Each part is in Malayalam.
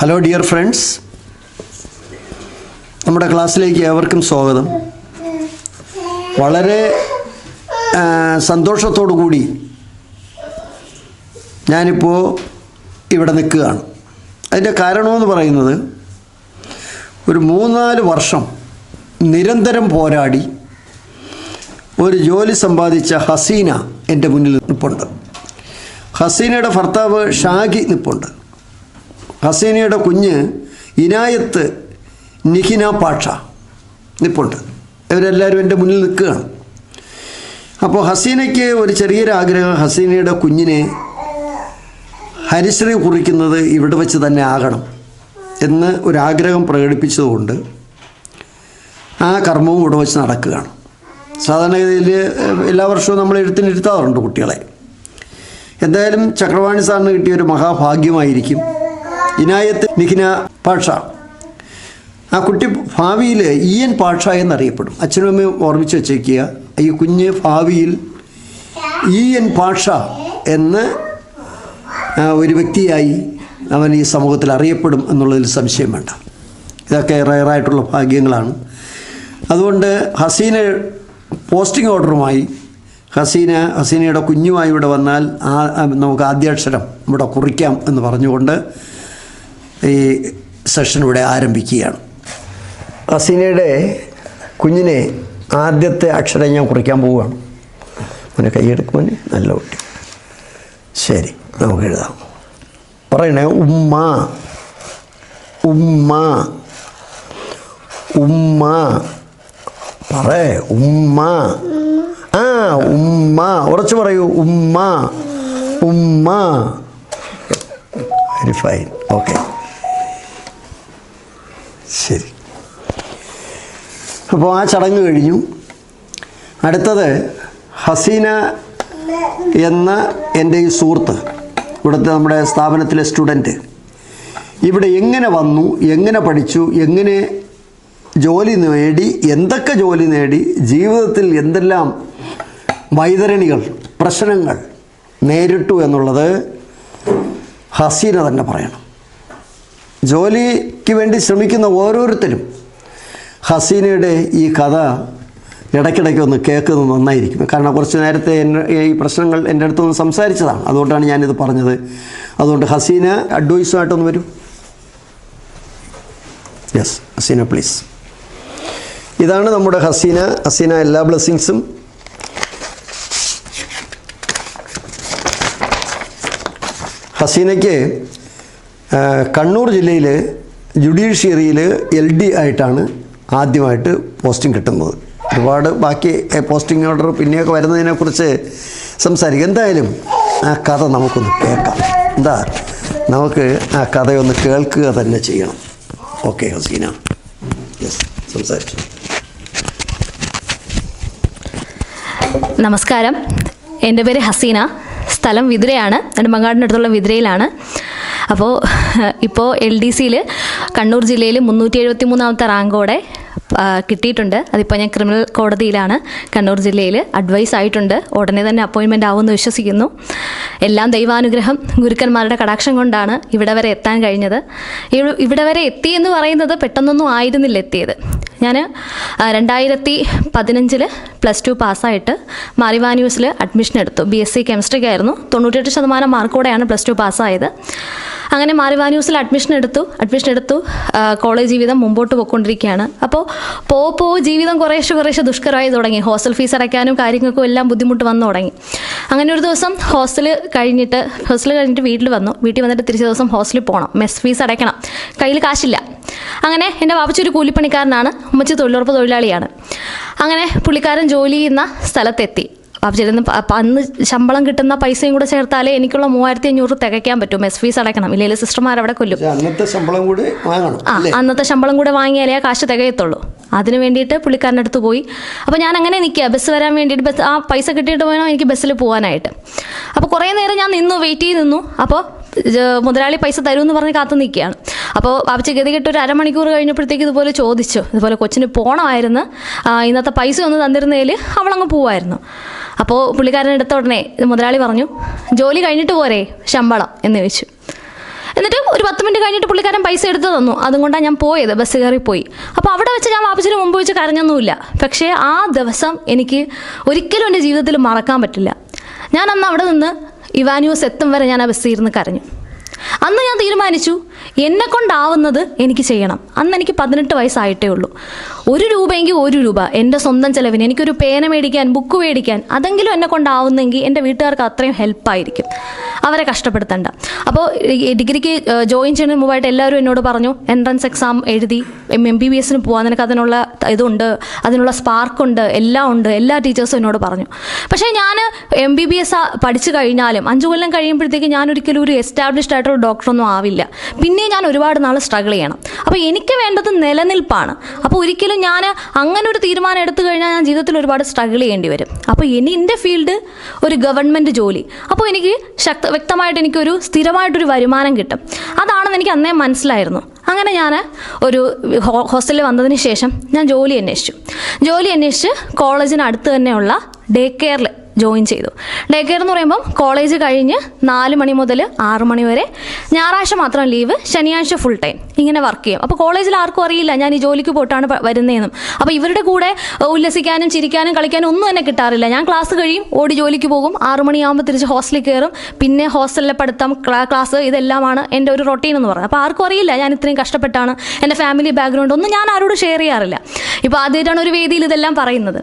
ഹലോ ഡിയർ ഫ്രണ്ട്സ് നമ്മുടെ ക്ലാസ്സിലേക്ക് ഏവർക്കും സ്വാഗതം. വളരെ സന്തോഷത്തോടു കൂടി ഞാനിപ്പോൾ ഇവിടെ നിൽക്കുകയാണ്. അതിന്റെ കാരണമെന്ന് പറയുന്നത് ഒരു മൂന്നാൽ വർഷം നിരന്തരം പോരാടി ഒരു ജോലി സമ്പാദിച്ച ഹസീന എന്റെ മുന്നിൽ നിൽപ്പുണ്ട് ഹസീനയുടെ ഭർത്താവ് ഷാഗി നിൽപ്പുണ്ട് ഹസീനയുടെ കുഞ്ഞ് ഇനായത്ത് നിഹിന പാഷ. നിപ്പുണ്ട്. ഇവരെല്ലാവരും എന്റെ മുന്നിൽ നിൽക്കുകയാണ്. അപ്പോൾ ഹസീനയ്ക്ക് ഒരു ചെറിയൊരു ആഗ്രഹം. ഹസീനയുടെ കുഞ്ഞിനെ ഹരിശ്രീ കുറിക്കുന്നത് ഇവിടെ വെച്ച് തന്നെ ആകണം എന്ന് ഒരാഗ്രഹം പ്രകടിപ്പിച്ചതുകൊണ്ട് ആ കർമ്മവും ഇവിടെ വെച്ച് നടക്കുകയാണ്. സാധാരണഗതിയിൽ എല്ലാ വർഷവും നമ്മൾ എഴുത്തിനിരുത്താറുണ്ട് കുട്ടികളെ. എന്തായാലും ചക്രവാണി സാറിന് കിട്ടിയ ഒരു മഹാഭാഗ്യമായിരിക്കും. ഇനായത്ത് നിഖിന പാഷ. ആ കുട്ടി ഭാവിയിൽ ഇ എൻ പാഷ എന്നറിയപ്പെടും. അച്ഛനും അമ്മയും ഓർമ്മിച്ച് വെച്ചേക്കുക ഈ കുഞ്ഞ് ഭാവിയിൽ ഇ എൻ പാഷ എന്ന് ഒരു വ്യക്തിയായി അവൻ ഈ സമൂഹത്തിൽ അറിയപ്പെടും എന്നുള്ളതിൽ സംശയം വേണ്ട. ഇതൊക്കെ റയറായിട്ടുള്ള ഭാഗ്യങ്ങളാണ്. അതുകൊണ്ട് ഹസീന പോസ്റ്റിംഗ് ഓർഡറുമായി ഹസീന ഹസീനയുടെ കുഞ്ഞുമായി ഇവിടെ വന്നാൽ ആ നമുക്ക് ആദ്യാക്ഷരം ഇവിടെ കുറിക്കാം എന്ന് പറഞ്ഞുകൊണ്ട് ഈ സെഷൻ ഇവിടെ ആരംഭിക്കുകയാണ്. അസീനയുടെ കുഞ്ഞിനെ ആദ്യത്തെ അക്ഷരം ഞാൻ കുറിക്കാൻ പോവുകയാണ്. മോനെ കൈയെടുക്കുമോനെ നല്ല കുട്ടി. ശരി നമുക്ക് എഴുതാം. പറയണേ ഉമ്മ ഉമ്മ ഉമ്മ. പറേ ഉമ്മ. ആ ഉമ്മ. ഉറച്ചു പറയൂ ഉമ്മ ഉമ്മ. വെരി ഫൈൻ ഓക്കെ ശരി. അപ്പോൾ ആ ചടങ്ങ് കഴിഞ്ഞു. അടുത്തത് ഹസീന എന്ന എന്റെ ഈ സുഹൃത്ത് ഇവിടുത്തെ നമ്മുടെ സ്ഥാപനത്തിലെ സ്റ്റുഡന്റ് ഇവിടെ എങ്ങനെ വന്നു എങ്ങനെ പഠിച്ചു എങ്ങനെ ജോലി നേടി എന്തൊക്കെ ജോലി നേടി ജീവിതത്തിൽ എന്തെല്ലാം വൈതരണികൾ പ്രശ്നങ്ങൾ നേരിട്ടു എന്നുള്ളത് ഹസീന തന്നെ പറയണം. ജോലിക്ക് വേണ്ടി ശ്രമിക്കുന്ന ഓരോരുത്തരും ഹസീനയുടെ ഈ കഥ ഇടയ്ക്കിടയ്ക്ക് ഒന്ന് കേൾക്കുന്നത് നന്നായിരിക്കും. കാരണം കുറച്ച് നേരത്തെ എന്നെ ഈ പ്രശ്നങ്ങൾ എന്റെ അടുത്ത് നിന്ന് സംസാരിച്ചതാണ്. അതുകൊണ്ടാണ് ഞാനിത് പറഞ്ഞത്. അതുകൊണ്ട് ഹസീന അഡ്വൈസുമായിട്ടൊന്ന് വരും. യെസ് ഹസീന പ്ലീസ് ഇതാണ് നമ്മുടെ ഹസീന. ഹസീന എല്ലാ ബ്ലെസ്സിങ്സും. ഹസീനയ്ക്ക് കണ്ണൂർ ജില്ലയിൽ ജുഡീഷ്യറിയിൽ എൽ ഡി ആയിട്ടാണ് ആദ്യമായിട്ട് പോസ്റ്റിംഗ് കിട്ടുന്നത്. ഒരുപാട് ബാക്കി പോസ്റ്റിംഗ് ഓർഡർ പിന്നെയൊക്കെ വരുന്നതിനെക്കുറിച്ച് സംസാരിക്കും. എന്തായാലും ആ കഥ നമുക്കൊന്ന് കേൾക്കാം. എന്താ? നമുക്ക് ആ കഥയൊന്ന് കേൾക്കുക തന്നെ ചെയ്യണം. ഓക്കെ ഹസീന. യെസ് സംസാരിച്ചു. നമസ്കാരം. എന്റെ പേര് ഹസീന. സ്ഥലം വിതുരയാണ്. നെടുമങ്ങാടിനടുത്തുള്ള വിതുരയിലാണ്. അപ്പോൾ ഇപ്പോൾ എൽ ഡി സിയിൽ കണ്ണൂർ ജില്ലയിൽ മുന്നൂറ്റി എഴുപത്തി മൂന്നാമത്തെ റാങ്കോടെ കിട്ടിയിട്ടുണ്ട്. അതിപ്പോൾ ഞാൻ ക്രിമിനൽ കോടതിയിലാണ് കണ്ണൂർ ജില്ലയിൽ അഡ്വൈസ് ആയിട്ടുണ്ട്. ഉടനെ തന്നെ അപ്പോയിൻമെന്റ് ആവുമെന്ന് വിശ്വസിക്കുന്നു. എല്ലാം ദൈവാനുഗ്രഹം ഗുരുക്കന്മാരുടെ കടാക്ഷം കൊണ്ടാണ് ഇവിടെ വരെ എത്താൻ കഴിഞ്ഞത്. ഇവ- ഇവിടെ വരെ എത്തി എന്ന് പറയുന്നത് പെട്ടെന്നൊന്നും ആയിരുന്നില്ല എത്തിയത്. ഞാൻ രണ്ടായിരത്തി പതിനഞ്ചിൽ പ്ലസ് ടു പാസ്സായിട്ട് മാറിവാന്യൂസിൽ അഡ്മിഷൻ എടുത്തു. ബി എസ് സി കെമിസ്ട്രിക്കായിരുന്നു തൊണ്ണൂറ്റെട്ട് ശതമാനം മാർക്കോടെയാണ് പ്ലസ് ടു പാസ്സായത്. അങ്ങനെ മാറിവാന്യൂസിൽ അഡ്മിഷൻ എടുത്തു. അഡ്മിഷൻ എടുത്തു കോളേജ് ജീവിതം മുമ്പോട്ട് പോയിക്കൊണ്ടിരിക്കുകയാണ്. അപ്പോൾ പോ പോ ജീവിതം കുറേശ്ശെ കുറേശ്ശെ ദുഷ്കരമായി തുടങ്ങി. ഹോസ്റ്റൽ ഫീസ് അടയ്ക്കാനും കാര്യങ്ങൾക്കും എല്ലാം ബുദ്ധിമുട്ട് വന്നു തുടങ്ങി. അങ്ങനെ ഒരു ദിവസം ഹോസ്റ്റൽ കഴിഞ്ഞിട്ട് ഹോസ്റ്റൽ കഴിഞ്ഞിട്ട് വീട്ടിൽ വന്നു. വീട്ടിൽ വന്നിട്ട് തിരിച്ച ദിവസം ഹോസ്റ്റലിൽ പോകണം മെസ് ഫീസ് അടയ്ക്കണം. കയ്യിൽ കാശില്ല. അങ്ങനെ എന്റെ വാപ്പച്ചി ഒരു കൂലിപ്പണിക്കാരനാണ്. ഉമ്മച്ചി തൊഴിലുറപ്പ് തൊഴിലാളിയാണ്. അങ്ങനെ പുള്ളിക്കാരൻ ജോലി ചെയ്യുന്ന സ്ഥലത്തെത്തി. വാപ്പച്ചിരുന്ന് അന്ന് ശമ്പളം കിട്ടുന്ന പൈസയും കൂടെ ചേർത്താലേ എനിക്കുള്ള മൂവായിരത്തി അഞ്ഞൂറ് തികയ്ക്കാൻ പറ്റും. എസ് ഫീസ് അടയ്ക്കണം. ഇല്ലെങ്കിൽ സിസ്റ്റർമാർ അവിടെ കൊല്ലും. പക്ഷേ അന്നത്തെ ശമ്പളം കൂടി ആ അന്നത്തെ ശമ്പളം കൂടെ വാങ്ങിയാലേ ആ കാശ് തികയത്തുള്ളൂ. അതിന് വേണ്ടിയിട്ട് പുള്ളിക്കാരന്റെ അടുത്ത് പോയി. അപ്പോൾ ഞാൻ അങ്ങനെ നിൽക്കുക ബസ് വരാൻ വേണ്ടിയിട്ട് ബസ് ആ പൈസ കിട്ടിയിട്ട് വേണം എനിക്ക് ബസ്സിൽ പോകാനായിട്ട് അപ്പോൾ കുറേ നേരം ഞാൻ നിന്നു വെയിറ്റ് ചെയ്ത് നിന്നു. അപ്പോൾ മുതലാളി പൈസ തരും എന്ന് പറഞ്ഞ് കാത്തു നിൽക്കുകയാണ്. അപ്പോൾ വാപ്പച്ചി ഗതികെട്ട് ഒരു അരമണിക്കൂർ കഴിഞ്ഞപ്പോഴത്തേക്ക് ഇതുപോലെ ചോദിച്ചു. ഇതുപോലെ കൊച്ചിന് പോകണമായിരുന്നു ഇന്നത്തെ പൈസ ഒന്ന് തന്നിരുന്നതിൽ അവളങ്ങ് പോവായിരുന്നു. അപ്പോൾ പുള്ളിക്കാരൻ എടുത്ത ഉടനെ മുതലാളി പറഞ്ഞു ജോലി കഴിഞ്ഞിട്ട് പോരേ ശമ്പളം എന്ന് ചോദിച്ചു. എന്നിട്ട് ഒരു പത്ത് മിനിറ്റ് കഴിഞ്ഞിട്ട് പുള്ളിക്കാരൻ പൈസ എടുത്തു തന്നു. അതുകൊണ്ടാണ് ഞാൻ പോയത് ബസ് കയറി പോയി. അപ്പോൾ അവിടെ വെച്ച് ഞാൻ വാപ്പച്ചിന് മുമ്പ് വെച്ച് കരഞ്ഞൊന്നുമില്ല. പക്ഷേ ആ ദിവസം എനിക്ക് ഒരിക്കലും എന്റെ ജീവിതത്തിൽ മറക്കാൻ പറ്റില്ല. ഞാൻ അന്ന് അവിടെ നിന്ന് ഇവാന്യൂസ് എത്തും വരെ ഞാൻ ആ ബസ്സിൽ ഇരുന്ന് കരഞ്ഞു. അന്ന് ഞാൻ തീരുമാനിച്ചു എന്നെ കൊണ്ടാവുന്നത് എനിക്ക് ചെയ്യണം. അന്ന് എനിക്ക് പതിനെട്ട് വയസ്സായിട്ടേ ഉള്ളൂ. ഒരു രൂപയെങ്കിൽ ഒരു രൂപ. എന്റെ സ്വന്തം ചിലവിന് എനിക്കൊരു പേന മേടിക്കാൻ ബുക്ക് മേടിക്കാൻ അതെങ്കിലും എന്നെ കൊണ്ടാവുന്നെങ്കിൽ എന്റെ വീട്ടുകാർക്ക് അത്രയും ഹെൽപ്പായിരിക്കും. അവരെ കഷ്ടപ്പെടുത്തണ്ട. അപ്പോൾ ഡിഗ്രിക്ക് ജോയിൻ ചെയ്യുന്നതിന് മുമ്പായിട്ട് എല്ലാവരും എന്നോട് പറഞ്ഞു എൻട്രൻസ് എക്സാം എഴുതി എം എം ബി ബി എസിന് പോകാൻ നിനക്ക് അതിനുള്ള ഇതുണ്ട് അതിനുള്ള സ്പാർക്കുണ്ട് എല്ലാം ഉണ്ട്. എല്ലാ ടീച്ചേഴ്സും എന്നോട് പറഞ്ഞു. പക്ഷേ ഞാൻ എം ബി ബി എസ് പഠിച്ചു കഴിഞ്ഞാലും അഞ്ചു കൊല്ലം കഴിയുമ്പോഴത്തേക്ക് ഞാൻ ഒരിക്കലും ഒരു എസ്റ്റാബ്ലിഷ്ഡ് ആയിട്ടുള്ള ഡോക്ടറൊന്നും ആവില്ല. പിന്നെ ഞാൻ ഒരുപാട് നാൾ സ്ട്രഗിൾ ചെയ്യണം. അപ്പോൾ എനിക്ക് വേണ്ടത് നിലനിൽപ്പാണ്. അപ്പോൾ ഒരിക്കലും ഞാൻ അങ്ങനെ ഒരു തീരുമാനം എടുത്തു കഴിഞ്ഞാൽ ഞാൻ ജീവിതത്തിൽ ഒരുപാട് സ്ട്രഗിൾ ചെയ്യേണ്ടി വരും. അപ്പോൾ ഇനി എന്റെ ഫീൽഡ് ഒരു ഗവൺമെന്റ് ജോലി. അപ്പോൾ എനിക്ക് ശക്ത വ്യക്തമായിട്ട് എനിക്കൊരു സ്ഥിരമായിട്ടൊരു വരുമാനം കിട്ടും. അതാണെന്ന് എനിക്ക് അന്നേ മനസ്സിലായിരുന്നു. അങ്ങനെ ഞാൻ ഒരു ഹോസ്റ്റലിൽ വന്നതിന് ശേഷം ഞാൻ ജോലി അന്വേഷിച്ചു. ജോലി അന്വേഷിച്ച് കോളേജിന് അടുത്ത് തന്നെയുള്ള ഡേ കെയറിൽ ജോയിൻ ചെയ്തു. ഡേ കെയർ എന്ന് പറയുമ്പം കോളേജ് കഴിഞ്ഞ് നാല് മണി മുതൽ ആറ് മണി വരെ. ഞായറാഴ്ച മാത്രം ലീവ് ശനിയാഴ്ച ഫുൾ ടൈം ഇങ്ങനെ വർക്ക് ചെയ്യും. അപ്പോൾ കോളേജിൽ ആർക്കും അറിയില്ല ഞാൻ ഈ ജോലിക്ക് പോയിട്ടാണ് വരുന്നതെന്നും അപ്പോൾ ഇവരുടെ കൂടെ ഉല്ലസിക്കാനും ചിരിക്കാനും കളിക്കാനും ഒന്നും തന്നെ കിട്ടാറില്ല. ഞാൻ ക്ലാസ് കഴിയും ഓടി ജോലിക്ക് പോകും ആറ് മണിയാകുമ്പോൾ തിരിച്ച് ഹോസ്റ്റലിൽ കയറും പിന്നെ ഹോസ്റ്റലിലെ പഠിത്തം ക്ലാസ് ഇതെല്ലാമാണ് എന്റെ ഒരു റൊട്ടീൻ എന്ന് പറയുന്നത്. അപ്പോൾ ആർക്കും അറിയില്ല ഞാൻ ഇത്രയും കഷ്ടപ്പെട്ടാണ്. എന്റെ ഫാമിലി ബാക്ക്ഗ്രൗണ്ട് ഒന്നും ഞാൻ ആരോട് ഷെയർ ചെയ്യാറില്ല. ഇപ്പോൾ ആദ്യമായിട്ടാണ് ഒരു വേദിയിൽ ഇതെല്ലാം പറയുന്നത്.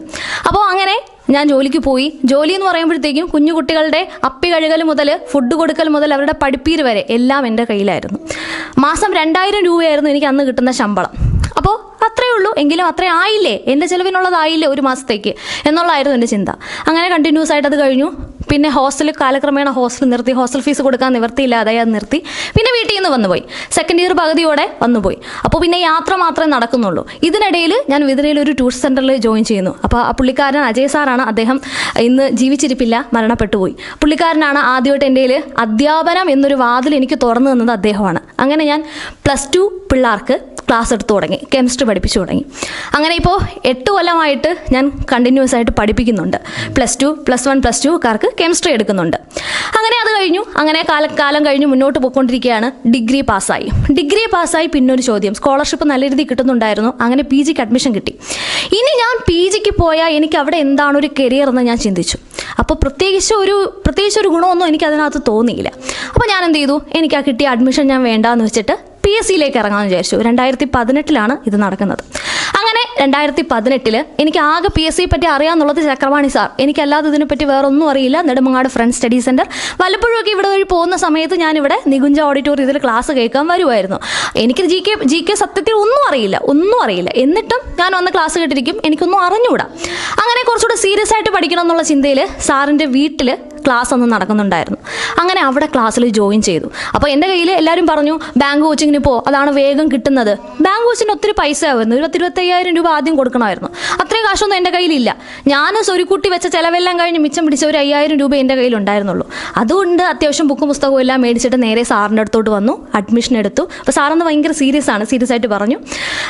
അപ്പോൾ അങ്ങനെ ഞാൻ ജോലിക്ക് പോയി. ജോലി എന്ന് പറയുമ്പോഴത്തേക്കും കുഞ്ഞു കുട്ടികളുടെ അപ്പി കഴുകൽ മുതൽ ഫുഡ് കൊടുക്കൽ മുതൽ അവരുടെ പഠിപ്പീര് വരെ എല്ലാം എന്റെ കയ്യിലായിരുന്നു. മാസം രണ്ടായിരം രൂപയായിരുന്നു എനിക്ക് അന്ന് കിട്ടുന്ന ശമ്പളം. അപ്പോൾ അത്രേ ഉള്ളൂ. എങ്കിലും അത്രേ ആയില്ലേ? എന്റെ ചിലവിനുള്ളതായില്ലേ ഒരു മാസത്തേക്ക്? എന്നുള്ളതായിരുന്നു എന്റെ ചിന്ത. അങ്ങനെ കണ്ടിന്യൂസ് ആയിട്ട് അത് കഴിഞ്ഞു. പിന്നെ ഹോസ്റ്റൽ കാലക്രമേണ ഹോസ്റ്റൽ നിർത്തി ഹോസ്റ്റൽ ഫീസ് കൊടുക്കാൻ നിവർത്തിയില്ലാതായി അത് നിർത്തി. പിന്നെ വീട്ടിൽ നിന്ന് വന്നുപോയി. സെക്കൻഡ് ഇയർ പകുതിയോടെ വന്നുപോയി. അപ്പോൾ പിന്നെ യാത്ര മാത്രമേ നടക്കുന്നുള്ളൂ. ഇതിനിടയിൽ ഞാൻ വിതിരയിൽ ഒരു ടൂറിസ്റ്റ് സെന്ററിൽ ജോയിൻ ചെയ്യുന്നു. അപ്പോൾ ആ പുള്ളിക്കാരൻ അജയ് സാറാണ് അദ്ദേഹം ഇന്ന് ജീവിച്ചിരിപ്പില്ല മരണപ്പെട്ടു പോയി പുള്ളിക്കാരനാണ് ആദ്യമായിട്ട് എന്റെ അധ്യാപനം എന്നൊരു വാതിൽ എനിക്ക് തുറന്നു തന്നത് അദ്ദേഹമാണ്. അങ്ങനെ ഞാൻ പ്ലസ് ടു പിള്ളേർക്ക് ക്ലാസ് എടുത്തു തുടങ്ങി കെമിസ്ട്രി പഠിപ്പിച്ചു തുടങ്ങി. അങ്ങനെ ഇപ്പോൾ എട്ട് കൊല്ലമായിട്ട് ഞാൻ കണ്ടിന്യൂസ് ആയിട്ട് പഠിപ്പിക്കുന്നുണ്ട്. Plus two plus one plus ടുക്കാർക്ക് chemistry എടുക്കുന്നുണ്ട്. അങ്ങനെ അത് കഴിഞ്ഞു. അങ്ങനെ കാലം കഴിഞ്ഞ് മുന്നോട്ട് പോയിക്കൊണ്ടിരിക്കുകയാണ്. ഡിഗ്രി പാസ്സായി ഡിഗ്രി പാസ്സായി പിന്നൊരു ചോദ്യം. സ്കോളർഷിപ്പ് നല്ല രീതിയിൽ കിട്ടുന്നുണ്ടായിരുന്നു. അങ്ങനെ പി ജിക്ക് അഡ്മിഷൻ കിട്ടി. ഇനി ഞാൻ പി ജിക്ക് പോയാൽ എനിക്ക് അവിടെ എന്താണ് ഒരു കരിയർ എന്ന് ഞാൻ ചിന്തിച്ചു. അപ്പോൾ പ്രത്യേകിച്ച് ഒരു പ്രത്യേകിച്ച് ഒരു ഗുണമൊന്നും എനിക്ക് അതിനകത്ത് തോന്നിയില്ല. അപ്പോൾ ഞാൻ എന്ത് ചെയ്തു? എനിക്ക് ആ കിട്ടിയ അഡ്മിഷൻ ഞാൻ വേണ്ടാന്ന് വെച്ചിട്ട് പി എസ് സിയിലേക്ക് ഇറങ്ങാമെന്ന് വിചാരിച്ചു. രണ്ടായിരത്തി പതിനെട്ടിലാണ് ഇത് നടക്കുന്നത്. അങ്ങനെ രണ്ടായിരത്തി പതിനെട്ടിൽ എനിക്ക് ആകെ പി എസ് സി പറ്റി അറിയാമെന്നുള്ളത് ചക്രവാണി സാർ എനിക്കല്ലാതെ ഇതിനെപ്പറ്റി വേറെ ഒന്നും അറിയില്ല. നെടുമങ്ങാട് ഫ്രണ്ട് സ്റ്റഡി സെന്റർ വല്ലപ്പോഴുമൊക്കെ ഇവിടെ വഴി പോകുന്ന സമയത്ത് ഞാനിവിടെ നികുഞ്ച ഓഡിറ്റോറിയത്തിൽ ക്ലാസ് കേൾക്കാൻ വരുമായിരുന്നു എനിക്ക് ജി കെ ജി കെ സത്യത്തിൽ ഒന്നും അറിയില്ല. ഒന്നും അറിയില്ല. എന്നിട്ടും ഞാൻ വന്ന് ക്ലാസ് കേട്ടിരിക്കും. എനിക്കൊന്നും അറിഞ്ഞുകൂടാ. അങ്ങനെ കുറച്ചുകൂടെ സീരിയസ് ആയിട്ട് പഠിക്കണം എന്നുള്ള ചിന്തയിൽ സാറിന്റെ വീട്ടിൽ ക്ലാസ് ഒന്നും നടക്കുന്നുണ്ടായിരുന്നു. അങ്ങനെ അവിടെ ക്ലാസ്സിൽ ജോയിൻ ചെയ്തു. അപ്പോൾ എന്റെ കയ്യിൽ എല്ലാവരും പറഞ്ഞു ബാങ്ക് കോച്ചിങ്ങിന് പോ അതാണ് വേഗം കിട്ടുന്നത്. ബാങ്ക് കോച്ചിന് ഒത്തിരി പൈസ ആവുന്നു ഒരു പത്തിരുപത്തയ്യായിരം രൂപ ആദ്യം കൊടുക്കണമായിരുന്നു. അത്രയും കാശൊന്നും എന്റെ കയ്യിലില്ല. ഞാൻ സ്വരുക്കൂട്ടി വെച്ച ചിലവെല്ലാം കഴിഞ്ഞ് മിച്ചം പിടിച്ച ഒരു അയ്യായിരം രൂപ എന്റെ കയ്യിൽ ഉണ്ടായിരുന്നുള്ളൂ. അതുകൊണ്ട് അത്യാവശ്യം ബുക്കും പുസ്തകവും എല്ലാം മേടിച്ചിട്ട് നേരെ സാറിന്റെ അടുത്തോട്ട് വന്നു അഡ്മിഷൻ എടുത്തു. അപ്പോൾ സാറന്ന് ഭയങ്കര സീരിയസ് ആണ് സീരിയസ് ആയിട്ട് പറഞ്ഞു.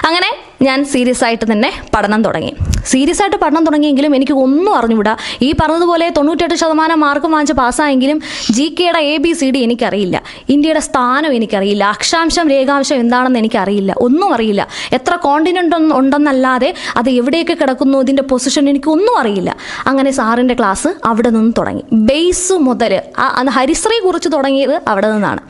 അങ്ങനെ ഞാൻ സീരിയസ് ആയിട്ട് തന്നെ പഠനം തുടങ്ങി. സീരിയസ് ആയിട്ട് പഠനം തുടങ്ങിയെങ്കിലും എനിക്ക് ഒന്നും അറിഞ്ഞുകൂടാ. ഈ പറഞ്ഞതുപോലെ തൊണ്ണൂറ്റെട്ട് ശതമാനം മാർക്ക് വാങ്ങിച്ച് പാസ്സായെങ്കിലും ജി കെയുടെ എ ബി സി ഡി എനിക്കറിയില്ല. ഇന്ത്യയുടെ സ്ഥാനം എനിക്കറിയില്ല. അക്ഷാംശം രേഖാംശം എന്താണെന്ന് എനിക്കറിയില്ല. ഒന്നും അറിയില്ല. എത്ര കോണ്ടിനന്റ് ഉണ്ടെന്നല്ലാതെ അത് എവിടെയൊക്കെ കിടക്കുന്നു ഇതിന്റെ പൊസിഷൻ എനിക്ക് ഒന്നും അറിയില്ല. അങ്ങനെ സാറിന്റെ ക്ലാസ് അവിടെ നിന്ന് തുടങ്ങി. ബേസ് മുതൽ ഹരിശ്രീ കുറിച്ച് തുടങ്ങിയത് അവിടെ നിന്നാണ്.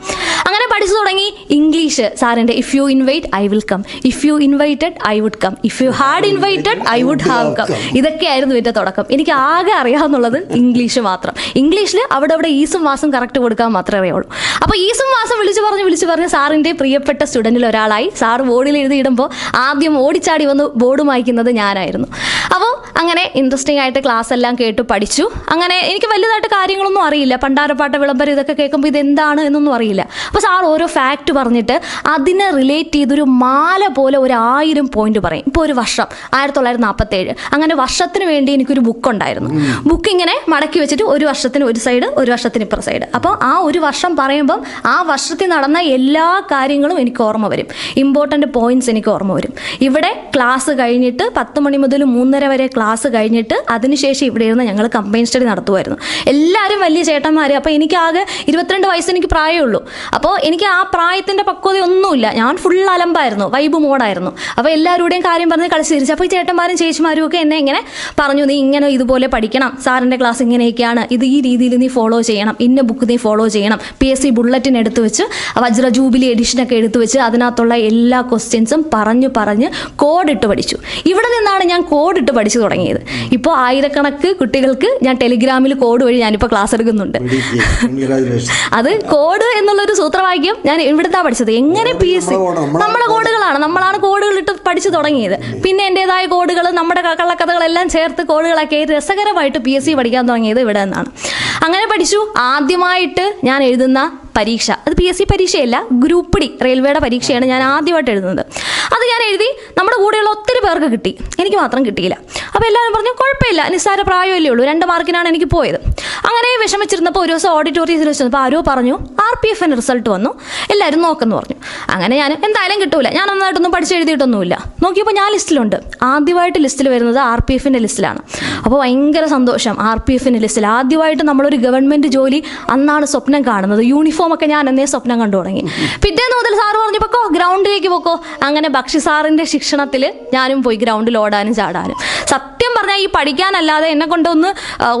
അങ്ങനെ പഠിച്ചു തുടങ്ങി. ഇംഗ്ലീഷ് സാറിന്റെ if you invite I will come if you invited I would come if you had invited I would have come ഇതൊക്കെയായിരുന്നു ഇതിന്റെ തുടക്കം. എനിക്ക് ആകെ അറിയാവുന്നുള്ളത് ഇംഗ്ലീഷ് മാത്രം. ഇംഗ്ലീഷിൽ അവിടെ അവിടെ ഈസും മാസം കറക്റ്റ് കൊടുക്കാൻ മാത്രമേ അറിയുള്ളൂ. അപ്പോൾ ഈസും മാസം വിളിച്ചു പറഞ്ഞ് വിളിച്ചു പറഞ്ഞ് സാറിന്റെ പ്രിയപ്പെട്ട സ്റ്റുഡന്റിൽ ഒരാളായി. സാർ ബോർഡിൽ എഴുതിയിടുമ്പോൾ ആദ്യം ഓടിച്ചാടി വന്ന് ബോർഡ് വായിക്കുന്നത് ഞാനായിരുന്നു. അപ്പോൾ അങ്ങനെ ഇൻട്രസ്റ്റിംഗ് ആയിട്ട് ക്ലാസ് എല്ലാം കേട്ട് പഠിച്ചു. അങ്ങനെ എനിക്ക് വലുതായിട്ട് കാര്യങ്ങളൊന്നും അറിയില്ല. പണ്ടാരപ്പാട്ട വിളംബരം ഇതൊക്കെ കേൾക്കുമ്പോൾ ഇതെന്താണ് എന്നൊന്നും അറിയില്ല. അപ്പോൾ സാർ ഓരോ ഫാക്റ്റ് പറഞ്ഞിട്ട് അതിനെ റിലേറ്റ് ചെയ്തൊരു മാല പോലെ ഒരു ആയിരം പോയിന്റ് പറയും. ഇപ്പോൾ ഒരു വർഷം ആയിരത്തി തൊള്ളായിരത്തി നാൽപ്പത്തേഴ് അങ്ങനെ വർഷത്തിന് വേണ്ടി എനിക്കൊരു ബുക്ക് ഉണ്ടായിരുന്നു. ബുക്ക് ഇങ്ങനെ മടക്കി വെച്ചിട്ട് ഒരു വർഷത്തിന് ഒരു സൈഡ് ഒരു വർഷത്തിന് ഇപ്പുറം സൈഡ് അപ്പോൾ ആ ഒരു വർഷം പറയുമ്പം ആ വർഷത്തിൽ നടന്ന എല്ലാ കാര്യങ്ങളും എനിക്ക് ഓർമ്മ വരും. ഇമ്പോർട്ടന്റ് പോയിന്റ്സ് എനിക്ക് ഓർമ്മ വരും. ഇവിടെ ക്ലാസ് കഴിഞ്ഞിട്ട് പത്ത് മണി മുതൽ മൂന്നര വരെ ക്ലാസ് ക്ലാസ് കഴിഞ്ഞിട്ട് അതിനുശേഷം ഇവിടെ ഇരുന്ന് ഞങ്ങൾ കമ്പൈൻ സ്റ്റഡി നടത്തുമായിരുന്നു. എല്ലാവരും വലിയ ചേട്ടന്മാർ അപ്പോൾ എനിക്ക് ആകെ ഇരുപത്തിരണ്ട് വയസ്സ് എനിക്ക് പ്രായമുള്ളൂ. അപ്പോൾ എനിക്ക് ആ പ്രായത്തിന്റെ പക്വതയൊന്നുമില്ല ഞാൻ ഫുൾ അലമ്പായിരുന്നു. വൈബ് മോഡായിരുന്നു അപ്പോൾ എല്ലാവരുടെയും കാര്യം പറഞ്ഞ് കളിച്ച് തിരിച്ചു അപ്പോൾ ഈ ചേട്ടന്മാരും ചേച്ചിമാരും ഒക്കെ എന്നെ ഇങ്ങനെ പറഞ്ഞു നീ ഇങ്ങനെ ഇതുപോലെ പഠിക്കണം. സാറിന്റെ ക്ലാസ് ഇങ്ങനെയൊക്കെയാണ്. ഇത് ഈ രീതിയിൽ നീ ഫോളോ ചെയ്യണം. ഇന്ന ബുക്ക് നീ ഫോളോ ചെയ്യണം. പി എസ് സി ബുള്ളറ്റിൻ എടുത്തു വെച്ച് വജ്ര ജൂബിലി എഡിഷനൊക്കെ എടുത്തു വെച്ച് അതിനകത്തുള്ള എല്ലാ ക്വസ്റ്റ്യൻസും പറഞ്ഞു പറഞ്ഞ് കോഡിട്ട് പഠിച്ചു. ഇവിടെ നിന്നാണ് ഞാൻ കോഡിട്ട് പഠിച്ചു തുടങ്ങിയത്. ഇപ്പോൾ ആയിരക്കണക്ക് കുട്ടികൾക്ക് ഞാൻ ടെലിഗ്രാമിൽ കോഡ് വഴി ഞാനിപ്പോൾ ക്ലാസ് എടുക്കുന്നുണ്ട്. അത് കോഡ് എന്നുള്ളൊരു സൂത്രവാക്യം ഞാൻ ഇവിടുത്തെ പഠിച്ചത്. എങ്ങനെ പി എസ് സി നമ്മുടെ കോഡുകളാണ്. നമ്മളാണ് കോഡുകൾ ഇട്ട് പഠിച്ചു തുടങ്ങിയത്. പിന്നെ എന്റെതായ കോഡുകൾ നമ്മുടെ കള്ളക്കഥകളെല്ലാം ചേർത്ത് കോഡുകളൊക്കെ രസകരമായിട്ട് പി എസ് സി പഠിക്കാൻ തുടങ്ങിയത് ഇവിടെ നിന്നാണ്. അങ്ങനെ പഠിച്ചു. ആദ്യമായിട്ട് ഞാൻ എഴുതുന്ന പരീക്ഷ. അത് പി എസ് സി പരീക്ഷയല്ല ഗ്രൂപ്പ് ഡി റെയിൽവേയുടെ പരീക്ഷയാണ് ഞാൻ ആദ്യമായിട്ട് എഴുതുന്നത്. അത് ഞാൻ എഴുതി നമ്മുടെ കൂടെയുള്ള ഒത്തിരി പേർക്ക് കിട്ടി. എനിക്ക് മാത്രം കിട്ടിയില്ല. അപ്പോൾ എല്ലാവരും പറഞ്ഞു കുഴപ്പമില്ല നിസ്സാര പ്രായമല്ലേ ഉള്ളൂ. രണ്ട് മാർക്കിനാണ് എനിക്ക് പോയത്. അങ്ങനെ വിഷമിച്ചിരുന്നപ്പോൾ ഒരു ദിവസം ഓഡിറ്റോറിയത്തിൽ വെച്ചപ്പോൾ ആരോ പറഞ്ഞു ആർ പി എഫിന് റിസൾട്ട് വന്നു. എല്ലാവരും നോക്കെന്ന് പറഞ്ഞു. അങ്ങനെ ഞാൻ എന്തായാലും കിട്ടൂല. ഞാൻ നന്നായിട്ടൊന്നും പഠിച്ച് എഴുതിയിട്ടൊന്നുമില്ല. നോക്കിയപ്പോൾ ഞാൻ ലിസ്റ്റിലുണ്ട്. ആദ്യമായിട്ട് ലിസ്റ്റിൽ വരുന്നത് ആർ പി എഫിന്റെ ലിസ്റ്റിലാണ്. അപ്പോൾ ഭയങ്കര സന്തോഷം ആർ പി എഫിന്റെ ലിസ്റ്റിൽ. ആദ്യമായിട്ട് നമ്മളൊരു ഗവൺമെന്റ് ജോലി അന്നാണ് സ്വപ്നം കാണുന്നത്. യൂണിഫോം ഒക്കെ ഞാൻ എന്നേ സ്വപ്നം കണ്ടു തുടങ്ങി. പിറ്റേന്ന് മുതൽ സാറ് പറഞ്ഞു പൊക്കോ ഗ്രൗണ്ടിലേക്ക് പൊക്കോ. അങ്ങനെ ബക്ഷി സാറിന്റെ ശിക്ഷണത്തിൽ ഞാനും പോയി ഗ്രൗണ്ടിൽ ഓടാനും ചാടാനും. സത്യം പറഞ്ഞാൽ ഈ പഠിക്കാനല്ലാതെ എന്നെ കൊണ്ടൊന്ന്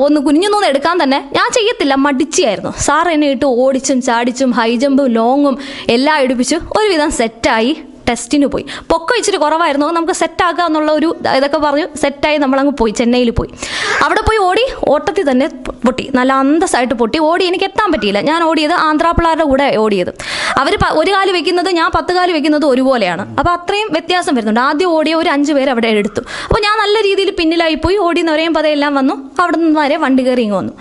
ഒന്ന് കുഞ്ഞൊന്നും എടുക്കാൻ തന്നെ ഞാൻ ചെയ്യത്തില്ല. മടിച്ചായിരുന്നു സാർ എന്നെ ഇട്ട് ഓടിച്ചും ചാടിച്ചും ഹൈ ജമ്പും ലോങ്ങും എല്ലാം എടുപ്പിച്ച് ഒരുവിധം സെറ്റായി ടെസ്റ്റിന് പോയി. പൊക്കം ഇച്ചിരി കുറവായിരുന്നു. നമുക്ക് സെറ്റാക്കുക എന്നുള്ള ഒരു ഇതൊക്കെ പറഞ്ഞു സെറ്റായി നമ്മളങ്ങ് പോയി ചെന്നൈയിൽ പോയി. അവിടെ പോയി ഓടി ഓട്ടത്തിൽ തന്നെ പൊട്ടി. നല്ല അന്തസ്സായിട്ട് പൊട്ടി. ഓടി എനിക്ക് എത്താൻ പറ്റിയില്ല. ഞാൻ ഓടിയത് ആന്ധ്രാപ്പിള്ളാരുടെ കൂടെ ഓടിയത്. അവർ ഒരു കാൽ വെക്കുന്നത് ഞാൻ പത്ത് കാൽ വെക്കുന്നത് ഒരുപോലെയാണ്. അപ്പോൾ അത്രയും വ്യത്യാസം വരുന്നുണ്ട്. ആദ്യം ഓടിയ ഒരു അഞ്ച് പേര് അവിടെ എടുത്തു. അപ്പോൾ ഞാൻ നല്ല രീതിയിൽ പിന്നിലായി പോയി ഓടി പറയുമ്പോൾ പതയെല്ലാം വന്നു. അവിടെ നിന്ന് വരെ വണ്ടി കയറി ഇങ്ങ് വന്നു.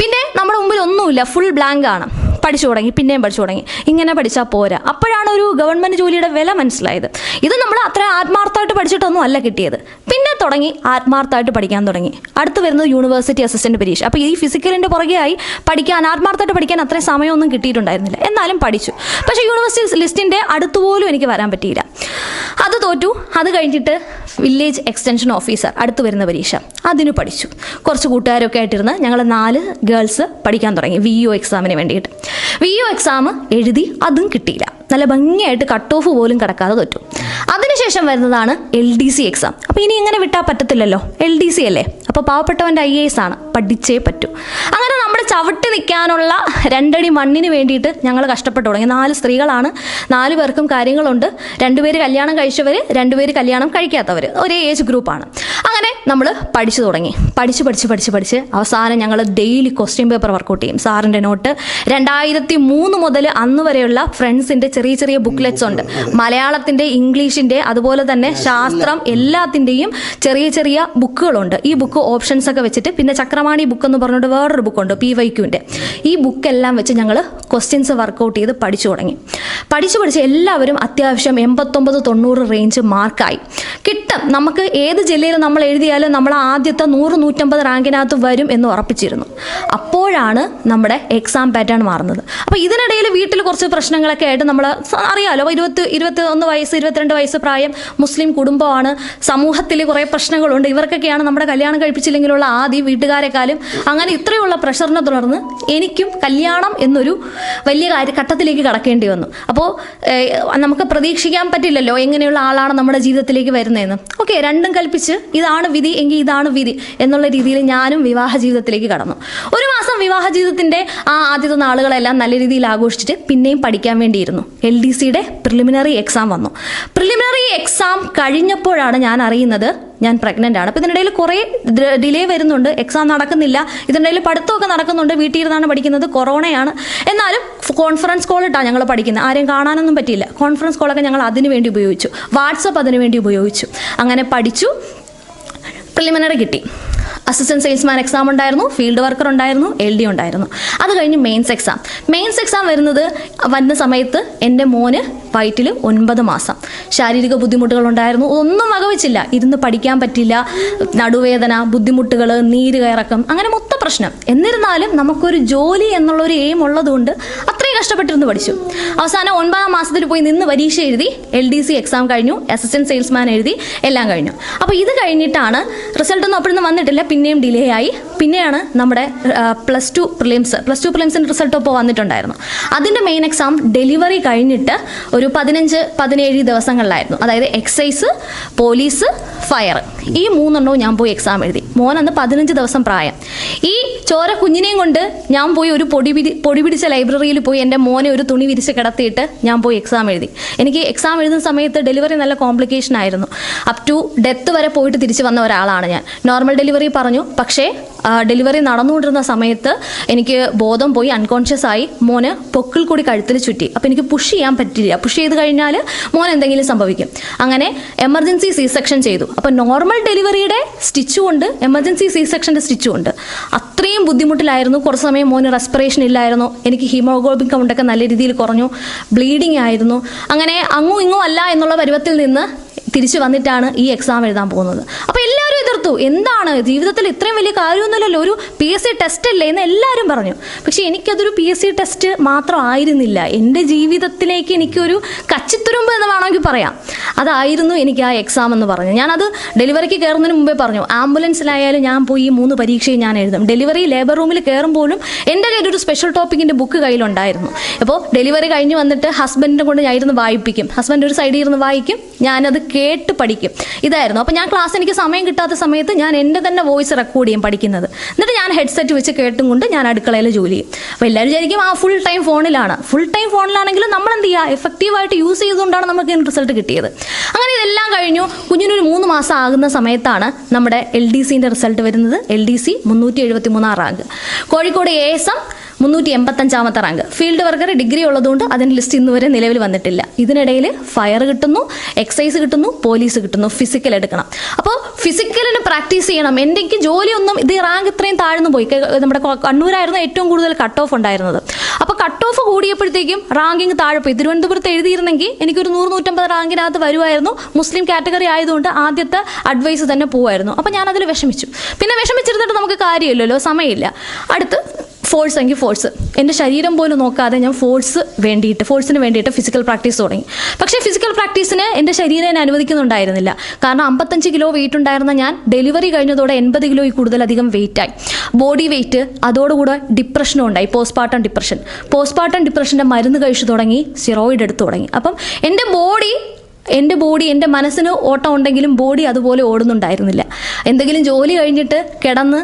പിന്നെ നമ്മുടെ മുമ്പിൽ ഒന്നുമില്ല. ഫുൾ ബ്ലാങ്ക് ആണ്. പഠിച്ചു തുടങ്ങി പിന്നെയും പഠിച്ചു തുടങ്ങി. ഇങ്ങനെ പഠിച്ചാൽ പോരാ. അപ്പോഴാണ് ഒരു ഗവൺമെന്റ് ജോലിയുടെ വില മനസ്സിലായത്. ഇത് നമ്മൾ അത്ര ആത്മാർത്ഥമായിട്ട് പഠിച്ചിട്ടൊന്നും അല്ല കിട്ടിയത്. പിന്നെ തുടങ്ങി ആത്മാർത്ഥമായിട്ട് പഠിക്കാൻ തുടങ്ങി. അടുത്ത് വരുന്നത് യൂണിവേഴ്സിറ്റി അസിസ്റ്റന്റ് പരീക്ഷ. അപ്പോൾ ഈ ഫിസിക്കലിന്റെ പുറകെയായി പഠിക്കാൻ ആത്മാർത്ഥമായിട്ട് പഠിക്കാൻ അത്രയും സമയമൊന്നും കിട്ടിയിട്ടുണ്ടായിരുന്നില്ല. എന്നാലും പഠിച്ചു. പക്ഷേ യൂണിവേഴ്സിറ്റി ലിസ്റ്റിന്റെ അടുത്തുപോലും എനിക്ക് വരാൻ പറ്റിയില്ല. അത് തോറ്റു. അത് കഴിഞ്ഞിട്ട് വില്ലേജ് എക്സ്റ്റൻഷൻ ഓഫീസർ അടുത്ത് വരുന്ന പരീക്ഷ. അതിന് പഠിച്ചു. കുറച്ച് കൂട്ടുകാരൊക്കെ ആയിട്ടിരുന്ന് ഞങ്ങൾ നാല് ഗേൾസ് പഠിക്കാൻ തുടങ്ങി വി യു എക്സാമിന് വേണ്ടിയിട്ട്. വി യു എക്സാം എഴുതി അതും കിട്ടിയില്ല. നല്ല ഭംഗിയായിട്ട് കട്ട് ഓഫ് പോലും കിടക്കാതെ തോറ്റു. അതിനുശേഷം വരുന്നതാണ് എൽ ഡി സി എക്സാം അപ്പോൾ ഇനി ഇങ്ങനെ വിട്ടാൽ പറ്റത്തില്ലല്ലോ. എൽ ഡി സി അല്ലേ? അപ്പോൾ പാവപ്പെട്ടവന്റെ ഐ എസ് ആണ്. പഠിച്ചേ പറ്റൂ. അങ്ങനെ ചവിട്ടി നിൽക്കാനുള്ള രണ്ടടി മണ്ണിന് വേണ്ടിയിട്ട് ഞങ്ങൾ കഷ്ടപ്പെട്ടു തുടങ്ങി. നാല് സ്ത്രീകളാണ് നാല് പേർക്കും കാര്യങ്ങളുണ്ട്. രണ്ടുപേര് കല്യാണം കഴിച്ചവർ രണ്ടുപേര് കല്യാണം കഴിക്കാത്തവർ ഒരേ ഏജ് ഗ്രൂപ്പാണ് അങ്ങനെ നമ്മൾ പഠിച്ചു തുടങ്ങി. പഠിച്ച് പഠിച്ച് പഠിച്ച് പഠിച്ച് അവസാനം ഞങ്ങൾ ഡെയിലി ക്വസ്റ്റ്യൻ പേപ്പർ വർക്കൗട്ട് ചെയ്യും. സാറിന്റെ നോട്ട് രണ്ടായിരത്തി മൂന്ന് മുതൽ അന്ന് വരെയുള്ള ഫ്രണ്ട്സിന്റെ ചെറിയ ചെറിയ ബുക്ക്ലെറ്റ്സ് ഉണ്ട്. മലയാളത്തിന്റെ ഇംഗ്ലീഷിന്റെ അതുപോലെ തന്നെ ശാസ്ത്രം എല്ലാത്തിന്റെയും ചെറിയ ചെറിയ ബുക്കുകളുണ്ട് ഈ ബുക്ക് ഓപ്ഷൻസ് ഒക്കെ വെച്ചിട്ട് പിന്നെ ചക്രവാണി ബുക്ക് എന്ന് പറഞ്ഞിട്ട് വേറൊരു ബുക്കുണ്ട് പി വൈക്യുവിന്റെ ഈ ബുക്കെല്ലാം വെച്ച് ഞങ്ങൾ ക്വസ്റ്റ്യൻസ് വർക്കൗട്ട് ചെയ്ത് പഠിച്ചു തുടങ്ങി. പഠിച്ചു പഠിച്ച് എല്ലാവരും അത്യാവശ്യം എൺപത്തൊമ്പത് തൊണ്ണൂറ് റേഞ്ച് മാർക്കായി കിട്ടും. നമുക്ക് ഏത് ജില്ലയിൽ നമ്മൾ എഴുതിയാലും നമ്മൾ ആദ്യത്തെ നൂറ് നൂറ്റമ്പത് റാങ്കിനകത്ത് വരും എന്ന് ഉറപ്പിച്ചിരുന്നു. അപ്പോഴാണ് നമ്മുടെ എക്സാം പാറ്റേൺ മാറുന്നത്. അപ്പോൾ ഇതിനിടയിൽ വീട്ടിൽ കുറച്ച് പ്രശ്നങ്ങളൊക്കെ ആയിട്ട് നമ്മൾ അറിയാമല്ലോ ഇരുപത്തി ഇരുപത്തി ഒന്ന് വയസ്സ് ഇരുപത്തിരണ്ട് വയസ്സ് പ്രായം മുസ്ലിം കുടുംബമാണ്. സമൂഹത്തിൽ കുറേ പ്രശ്നങ്ങളുണ്ട്. ഇവർക്കൊക്കെയാണ് നമ്മുടെ കല്യാണം കഴിപ്പിച്ചില്ലെങ്കിലുള്ള ആദ്യം വീട്ടുകാരെക്കാളും അങ്ങനെ ഇത്രയുള്ള പ്രഷറിനെ തുടർന്ന് എനിക്കും കല്യാണം എന്നൊരു വലിയ കാര്യ ഘട്ടത്തിലേക്ക് കടക്കേണ്ടി വന്നു. അപ്പോൾ നമുക്ക് പ്രതീക്ഷിക്കാൻ പറ്റില്ലല്ലോ എങ്ങനെയുള്ള ആളാണ് നമ്മുടെ ജീവിതത്തിലേക്ക് വരുന്നതെന്ന്. ഓക്കെ രണ്ടും കൽപ്പിച്ച് ഇതാണ് വിധി എങ്കിൽ ഇതാണ് വിധി എന്നുള്ള രീതിയിൽ ഞാനും വിവാഹ ജീവിതത്തിലേക്ക് കടന്നു. ഒരു മാസം വിവാഹ ജീവിതത്തിന്റെ ആ ആദ്യത്തെ നാളുകളെല്ലാം നല്ല രീതിയിൽ ആഘോഷിച്ചിട്ട് പിന്നെയും പഠിക്കാൻ വേണ്ടിയിരുന്നു. എൽ ഡി സിയുടെ പ്രിലിമിനറി എക്സാം വന്നു. പ്രിലിമിനറി എക്സാം കഴിഞ്ഞപ്പോഴാണ് ഞാൻ അറിയുന്നത് ഞാൻ പ്രഗ്നന്റ് ആണ്. അപ്പോൾ ഇതിനിടയിൽ കുറേ ഡിലേ വരുന്നുണ്ട്. എക്സാം നടക്കുന്നില്ല. ഇതിനിടയിൽ പഠിത്തമൊക്കെ നടക്കുന്നുണ്ട്. വീട്ടിൽ ഇരുന്നാണ് പഠിക്കുന്നത്. കൊറോണയാണ്. എന്നാലും കോൺഫറൻസ് കോൾ ഇട്ടാണ് ഞങ്ങൾ പഠിക്കുന്നത്. ആരെയും കാണാനൊന്നും പറ്റിയില്ല. കോൺഫറൻസ് കോളൊക്കെ ഞങ്ങൾ അതിനു വേണ്ടി ഉപയോഗിച്ചു. വാട്സപ്പ് അതിനു വേണ്ടി ഉപയോഗിച്ചു. അങ്ങനെ പഠിച്ചു. പ്രിലിമിനറി കിട്ടി. അസിസ്റ്റന്റ് സെയിൽസ്മാൻ എക്സാം ഉണ്ടായിരുന്നു ഫീൽഡ് വർക്കർ ഉണ്ടായിരുന്നു എൽ ഡി ഉണ്ടായിരുന്നു. അത് കഴിഞ്ഞ് മെയിൻസ് എക്സാം മെയിൻസ് എക്സാം വരുന്നത് വരുന്ന സമയത്ത് എന്റെ മോന് വയറ്റിൽ ഒൻപത് മാസം. ശാരീരിക ബുദ്ധിമുട്ടുകൾ ഉണ്ടായിരുന്നു. ഒന്നും വകവെച്ചില്ല. ഇരുന്ന് പഠിക്കാൻ പറ്റില്ല. നടുവേദന ബുദ്ധിമുട്ടുകൾ നീര് കയറക്കം അങ്ങനെ മൊത്ത പ്രശ്നം. എന്നിരുന്നാലും നമുക്കൊരു ജോലി എന്നുള്ള ഒരു എയിം ഉള്ളതുകൊണ്ട് അത്രയും കഷ്ടപ്പെട്ടിരുന്ന് പഠിച്ചു. അവസാനം ഒൻപതാം മാസത്തിൽ പോയി നിന്ന് പരീക്ഷ എഴുതി എൽ ഡി സി എക്സാം കഴിഞ്ഞു അസിസ്റ്റന്റ് സെയിൽസ്മാൻ എഴുതി എല്ലാം കഴിഞ്ഞു. അപ്പോൾ ഇത് കഴിഞ്ഞിട്ടാണ് റിസൾട്ടൊന്നും അപ്പോഴൊന്നും വന്നിട്ടില്ല. പിന്നെയും ഡിലേ ആയി. പിന്നെയാണ് നമ്മുടെ plus two prelims plus two പ്രിലിംസിന്റെ result ഇപ്പോൾ വന്നിട്ടുണ്ടായിരുന്നു. അതിന്റെ മെയിൻ എക്സാം ഡെലിവറി കഴിഞ്ഞിട്ട് ഒരു പതിനഞ്ച് പതിനേഴ് ദിവസങ്ങളിലായിരുന്നു. അതായത് എക്സൈസ് പോലീസ് ഫയർ ഈ മൂന്നെണ്ണവും ഞാൻ പോയി എക്സാം എഴുതി. മോൻ അന്ന് പതിനഞ്ച് ദിവസം പ്രായം. ഈ ചോര കുഞ്ഞിനെയും കൊണ്ട് ഞാൻ പോയി ഒരു പൊടി പിടി പൊടി പിടിച്ച ലൈബ്രറിയിൽ പോയി എന്റെ മോനെ ഒരു തുണി വിരിച്ച് കിടത്തിയിട്ട് ഞാൻ പോയി എക്സാം എഴുതി. എനിക്ക് എക്സാം എഴുതുന്ന സമയത്ത് ഡെലിവറി നല്ല കോംപ്ലിക്കേഷൻ ആയിരുന്നു. അപ് ടു ഡെത്ത് വരെ പോയിട്ട് തിരിച്ച് വന്ന ഒരാളാണ് ഞാൻ. നോർമൽ ഡെലിവറി പറഞ്ഞു. പക്ഷേ ഡെലിവറി നടന്നുകൊണ്ടിരുന്ന സമയത്ത് എനിക്ക് ബോധം പോയി അൺകോൺഷ്യസ് ആയി. മോന് പൊക്കിൾ കൂടി കഴുത്തിൽ ചുറ്റി. അപ്പോൾ എനിക്ക് പുഷ് ചെയ്യാൻ പറ്റില്ല പുഷ് ചെയ്ത് കഴിഞ്ഞാൽ മോൻ എന്തെങ്കിലും സംഭവിക്കും. അങ്ങനെ എമർജൻസി സി സെക്ഷൻ ചെയ്തു. അപ്പോൾ നോർമൽ ഡെലിവറിയുടെ സ്റ്റിച്ചും ഉണ്ട്. എമർജൻസി സി സെക്ഷന്റെ സ്റ്റിച്ചും ഉണ്ട്. അത്രയും ബുദ്ധിമുട്ടിലായിരുന്നു. കുറച്ച് സമയം മോന് റെസ്പിറേഷൻ ഇല്ലായിരുന്നു. എനിക്ക് ഹീമോഗ്ലോബിൻ കൗണ്ടൊക്കെ നല്ല രീതിയിൽ കുറഞ്ഞു. ബ്ലീഡിങ് ആയിരുന്നു. അങ്ങനെ അങ്ങും ഇങ്ങും അല്ല എന്നുള്ള പരുവത്തിൽ നിന്ന് തിരിച്ചു വന്നിട്ടാണ് ഈ എക്സാം എഴുതാൻ പോകുന്നത്. അപ്പോൾ എല്ലാവരും എതിർത്തു. എന്താണ്? ജീവിതത്തിൽ ഇത്രയും വലിയ കാര്യമൊന്നുമില്ലല്ലോ. ഒരു പി എസ് സി ടെസ്റ്റ് അല്ലേ എന്ന് എല്ലാവരും പറഞ്ഞു. പക്ഷേ എനിക്കതൊരു പി എസ് സി ടെസ്റ്റ് മാത്രം ആയിരുന്നില്ല. എന്റെ ജീവിതത്തിലേക്ക് എനിക്കൊരു കച്ചിത്തുരുമ്പ് എന്ന് വേണമെങ്കിൽ പറയാം. അതായിരുന്നു എനിക്ക് ആ എക്സാം എന്ന് പറഞ്ഞു ഞാനത് ഡെലിവറിക്ക് കയറുന്നതിന് മുമ്പേ പറഞ്ഞു. ആംബുലൻസിലായാലും ഞാൻ പോയി ഈ മൂന്ന് പരീക്ഷയും ഞാൻ എഴുതും. ഡെലിവറി ലേബർ റൂമിൽ കയറുമ്പോഴും എന്റെ കയ്യിൽ ഒരു സ്പെഷ്യൽ ടോപ്പിക്കിന്റെ ബുക്ക് കയ്യിലുണ്ടായിരുന്നു. അപ്പോൾ ഡെലിവറി കഴിഞ്ഞ് വന്നിട്ട് ഹസ്ബൻഡിനെ കൊണ്ട് ഞാൻ ഇരുന്ന് വായിപ്പിക്കും. ഹസ്ബൻഡ് ഒരു സൈഡിൽ ഇരുന്ന് വായിക്കും. ഞാനത് കേട്ട് പഠിക്കും. ഇതായിരുന്നു. അപ്പോൾ ഞാൻ ക്ലാസ് എനിക്ക് സമയം കിട്ടാത്ത സമയത്ത് ഞാൻ എന്റെ തന്നെ വോയിസ് റെക്കോർഡ് ചെയ്യും പഠിക്കുന്നത്. എന്നിട്ട് ഞാൻ ഹെഡ്സെറ്റ് വെച്ച് കേട്ടും കൊണ്ട് ഞാൻ അടുക്കളയിൽ ജോലി ചെയ്യും. അപ്പോൾ എല്ലാവരും വിചാരിക്കും ആ ഫുൾ ടൈം ഫോണിലാണ് ഫുൾ ടൈം ഫോണിലാണെങ്കിലും നമ്മൾ എന്ത് ചെയ്യുക എഫക്റ്റീവായിട്ട് യൂസ് ചെയ്തുകൊണ്ടാണ് നമുക്ക് റിസൾട്ട് കിട്ടിയത്. അങ്ങനെ ഇതെല്ലാം കഴിഞ്ഞു. കുഞ്ഞിനൊരു മൂന്ന് മാസം ആകുന്ന സമയത്താണ് നമ്മുടെ എൽ ഡി സിന്റെ റിസൾട്ട് വരുന്നത്. എൽ ഡി സി മുന്നൂറ്റി എഴുപത്തി മൂന്നാം rank Kozhikode A S M മുന്നൂറ്റി എൺപത്തഞ്ചാമത്തെ റാങ്ക് ഫീൽഡ് വർക്കർ ഡിഗ്രി ഉള്ളതുകൊണ്ട് അതിന്റെ ലിസ്റ്റ് ഇന്ന് വരെ നിലവിൽ വന്നിട്ടില്ല. ഇതിനിടയിൽ ഫയർ കിട്ടുന്നു എക്സൈസ് കിട്ടുന്നു പോലീസ് കിട്ടുന്നു ഫിസിക്കൽ എടുക്കണം. അപ്പോൾ ഫിസിക്കലിന് പ്രാക്ടീസ് ചെയ്യണം. എന്തെങ്കിലും ജോലിയൊന്നും ഇത് റാങ്ക് ഇത്രയും താഴ്ന്നു പോയി. നമ്മുടെ കണ്ണൂരായിരുന്നു ഏറ്റവും കൂടുതൽ കട്ട് ഓഫ് ഉണ്ടായിരുന്നത്. അപ്പോൾ കട്ട് ഓഫ് കൂടിയപ്പോഴത്തേക്കും റാങ്കിങ് താഴെ പോയി. തിരുവനന്തപുരത്ത് എഴുതിയിരുന്നെങ്കിൽ എനിക്കൊരു നൂറ് നൂറ്റമ്പത് റാങ്കിനകത്ത് വരുമായിരുന്നു. മുസ്ലിം കാറ്റഗറി ആയതുകൊണ്ട് ആദ്യത്തെ അഡ്വൈസ് തന്നെ പോവായിരുന്നു. അപ്പോൾ ഞാൻ അതിൽ വിഷമിച്ചു. പിന്നെ വിഷമിച്ചിരുന്നിട്ട് നമുക്ക് കാര്യമില്ലല്ലോ സമയമില്ല. അടുത്ത് ഫോഴ്സ് എങ്കിൽ ഫോഴ്സ് എന്റെ ശരീരം പോലും നോക്കാതെ ഞാൻ ഫോഴ്സ് വേണ്ടിയിട്ട് ഫോഴ്സിന് വേണ്ടിയിട്ട് ഫിസിക്കൽ പ്രാക്ടീസ് തുടങ്ങി. പക്ഷേ ഫിസിക്കൽ പ്രാക്ടീസിന് എന്റെ ശരീരം എന്നെ അനുവദിക്കുന്നുണ്ടായിരുന്നില്ല. കാരണം അമ്പത്തഞ്ച് കിലോ വെയിറ്റ് ഉണ്ടായിരുന്ന ഞാൻ ഡെലിവറി കഴിഞ്ഞതോടെ എൺപത് കിലോയിൽ കൂടുതലധികം വെയിറ്റായി ബോഡി വെയിറ്റ് അതോടുകൂടെ ഡിപ്രഷനും ഉണ്ടായി പോസ്റ്റ്പാർട്ടം ഡിപ്രഷൻ പോസ്റ്റ്പാർട്ടം ഡിപ്രഷന്റെ മരുന്ന് കഴിച്ചു തുടങ്ങി സിറോയിഡ് എടുത്തു തുടങ്ങി. അപ്പം എന്റെ ബോഡി എന്റെ ബോഡി എന്റെ മനസ്സിന് ഓട്ടം ഉണ്ടെങ്കിലും ബോഡി അതുപോലെ ഓടുന്നുണ്ടായിരുന്നില്ല. എന്തെങ്കിലും ജോലി കഴിഞ്ഞിട്ട് കിടന്ന്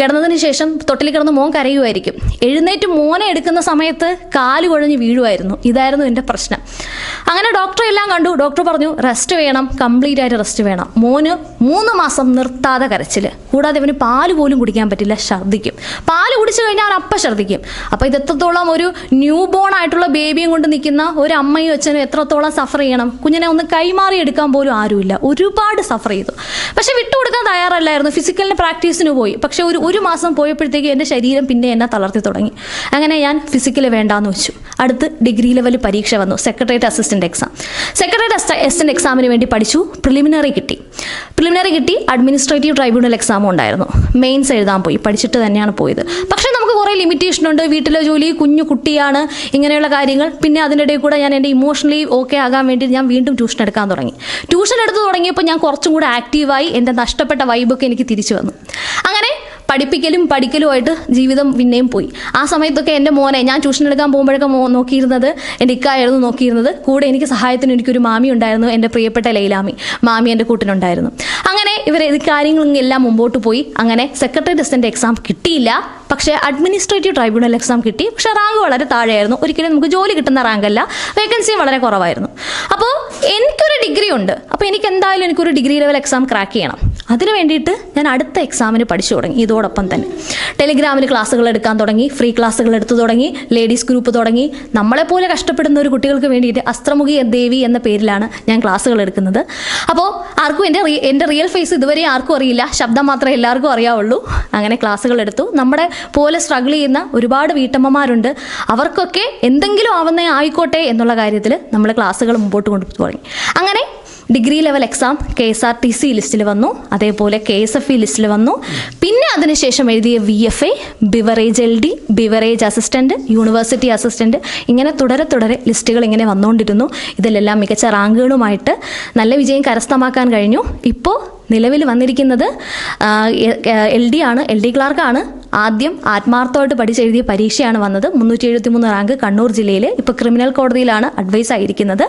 കിടന്നതിന് ശേഷം തൊട്ടിൽ കിടന്ന് മോൻ കരയുമായിരിക്കും. എഴുന്നേറ്റ് മോനെ എടുക്കുന്ന സമയത്ത് കാൽ കുഴഞ്ഞ് വീഴുമായിരുന്നു. ഇതായിരുന്നു എന്റെ പ്രശ്നം. അങ്ങനെ ഡോക്ടറെ എല്ലാം കണ്ടു. ഡോക്ടർ പറഞ്ഞു റെസ്റ്റ് വേണം കംപ്ലീറ്റ് ആയിട്ട് റെസ്റ്റ് വേണം. മോന് മൂന്ന് മാസം നിർത്താതെ കരച്ചിൽ കൂടാതെ അവന് പാൽ പോലും കുടിക്കാൻ പറ്റില്ല. ഛർദ്ദിക്കും. പാൽ കുടിച്ചു കഴിഞ്ഞാൽ അവൻ അപ്പം ഛർദ്ദിക്കും. അപ്പോൾ ഇത് എത്രത്തോളം ഒരു ന്യൂ ബോൺ ആയിട്ടുള്ള ബേബിയും കൊണ്ട് നിൽക്കുന്ന ഒരു അമ്മയും അച്ഛനും എത്രത്തോളം സഫർ ചെയ്യണം? കുഞ്ഞിനെ ഒന്ന് കൈമാറി എടുക്കാൻ പോലും ആരുമില്ല. ഒരുപാട് സഫർ ചെയ്തു. പക്ഷെ വിട്ടുകൊടുക്കാൻ തയ്യാറല്ലായിരുന്നു. ഫിസിക്കലിന് പ്രാക്ടീസിന് പോയി. പക്ഷെ ഒരു ഒരു മാസം പോയപ്പോഴത്തേക്ക് എന്റെ ശരീരം പിന്നെ എന്നെ തളർത്തി തുടങ്ങി. അങ്ങനെ ഞാൻ ഫിസിക്കൽ വേണ്ടാന്ന് വെച്ചു. അടുത്ത് ഡിഗ്രി ലെവൽ പരീക്ഷ വന്നു. Secretariat assistant exam secretariat assistant എക്സാമിന് വേണ്ടി പഠിച്ചു. പ്രിലിമിനറി കിട്ടി. പ്രിലിമിനറി കിട്ടി. അഡ്മിനിസ്ട്രേറ്റീവ് ട്രൈബ്യൂണൽ എക്സാമും ഉണ്ടായിരുന്നു. മെയിൻസ് എഴുതാൻ പോയി. പഠിച്ചിട്ട് തന്നെയാണ് പോയത്. പക്ഷേ നമുക്ക് കുറേ ലിമിറ്റേഷൻ ഉണ്ട്. വീട്ടിലെ ജോലി കുഞ്ഞു കുട്ടിയാണ് ഇങ്ങനെയുള്ള കാര്യങ്ങൾ. പിന്നെ അതിന്റെ ഇടയിൽ കൂടെ ഞാൻ എന്റെ ഇമോഷണലി ഓക്കെ ആകാൻ വേണ്ടി ഞാൻ വീണ്ടും ട്യൂഷൻ എടുക്കാൻ തുടങ്ങി. ട്യൂഷൻ എടുത്ത് തുടങ്ങിയപ്പോൾ ഞാൻ കുറച്ചും കൂടെ ആക്റ്റീവായി എന്റെ നഷ്ടപ്പെട്ട വൈബൊക്കെ എനിക്ക് തിരിച്ചു വന്നു. അങ്ങനെ പഠിപ്പിക്കലും പഠിക്കലുമായിട്ട് ജീവിതം പിന്നെയും പോയി. ആ സമയത്തൊക്കെ എന്റെ മോനെ ഞാൻ ട്യൂഷൻ എടുക്കാൻ പോകുമ്പോഴൊക്കെ നോക്കിയിരുന്നത് എന്റെ ഇക്കായിരുന്നു നോക്കിയിരുന്നത്. കൂടെ എനിക്ക് സഹായത്തിന് എനിക്കൊരു മാമി ഉണ്ടായിരുന്നു എന്റെ പ്രിയപ്പെട്ട ലൈലാമി. മാമി എന്റെ കൂട്ടിനുണ്ടായിരുന്നു അങ്ങനെ ഇവർ ഇത് കാര്യങ്ങളെല്ലാം മുമ്പോട്ട് പോയി. അങ്ങനെ സെക്രട്ടറി അസിസ്റ്റന്റ് എക്സാം കിട്ടിയില്ല. പക്ഷേ അഡ്മിനിസ്ട്രേറ്റീവ് ട്രൈബ്യൂണൽ എക്സാം കിട്ടി. പക്ഷേ റാങ്ക് വളരെ താഴെയായിരുന്നു. ഒരിക്കലും നമുക്ക് ജോലി കിട്ടുന്ന റാങ്ക് അല്ല. വേക്കൻസിയും വളരെ കുറവായിരുന്നു. അപ്പോൾ എനിക്കൊരു ഡിഗ്രി ഉണ്ട്. അപ്പോൾ എനിക്ക് എന്തായാലും എനിക്കൊരു ഡിഗ്രി ലെവൽ എക്സാം ക്രാക്ക് ചെയ്യണം. അതിനു വേണ്ടിയിട്ട് ഞാൻ അടുത്ത എക്സാമിന് പഠിച്ചു തുടങ്ങി. ഇതോടൊപ്പം തന്നെ. ടെലിഗ്രാമിൽ ക്ലാസ്സുകൾ എടുക്കാൻ തുടങ്ങി ഫ്രീ ക്ലാസ്സുകൾ എടുത്തു തുടങ്ങി ലേഡീസ് ഗ്രൂപ്പ് തുടങ്ങി. നമ്മളെപ്പോലെ കഷ്ടപ്പെടുന്ന ഒരു കുട്ടികൾക്ക് വേണ്ടിയിട്ട് അസ്ത്രമുഖി ദേവി എന്ന പേരിലാണ് ഞാൻ ക്ലാസ്സുകൾ എടുക്കുന്നത്. അപ്പോൾ ആർക്കും എന്റെ എന്റെ റിയൽ ഫേസ് ഇതുവരെ ആർക്കും അറിയില്ല. ശബ്ദം മാത്രമേ എല്ലാവർക്കും അറിയാവുള്ളൂ. അങ്ങനെ ക്ലാസ്സുകൾ എടുത്തു. നമ്മുടെ പോലെ സ്ട്രഗിൾ ചെയ്യുന്ന ഒരുപാട് വീട്ടമ്മമാരുണ്ട്. അവർക്കൊക്കെ എന്തെങ്കിലും ആവുന്ന ആയിക്കോട്ടെ എന്നുള്ള കാര്യത്തിൽ നമ്മൾ ക്ലാസ്സുകൾ മുമ്പോട്ട് കൊണ്ടു തുടങ്ങി. അങ്ങനെ degree level exam K S R T C ലിസ്റ്റിൽ വന്നു. അതേപോലെ കെ എസ് എഫ് ഇ ലിസ്റ്റിൽ വന്നു. പിന്നെ അതിനുശേഷം എഴുതിയ V F A beverage L D beverage assistant university assistant ഇങ്ങനെ തുടരെ തുടരെ ലിസ്റ്റുകൾ ഇങ്ങനെ വന്നുകൊണ്ടിരുന്നു ഇതിലെല്ലാം മികച്ച റാങ്കുകളുമായിട്ട് നല്ല വിജയം കരസ്ഥമാക്കാൻ കഴിഞ്ഞു. ഇപ്പോൾ നിലവിൽ വന്നിരിക്കുന്നത് എൽ ഡി ആണ് എൽ ഡി ക്ലാർക്കാണ് ആദ്യം ആത്മാർത്ഥമായിട്ട് പഠിച്ചെഴുതിയ പരീക്ഷയാണ് വന്നത്. മുന്നൂറ്റി എഴുപത്തി മൂന്ന് റാങ്ക് കണ്ണൂർ ജില്ലയിൽ ഇപ്പോൾ ക്രിമിനൽ കോടതിയിലാണ് അഡ്വൈസ് ആയിരിക്കുന്നത്.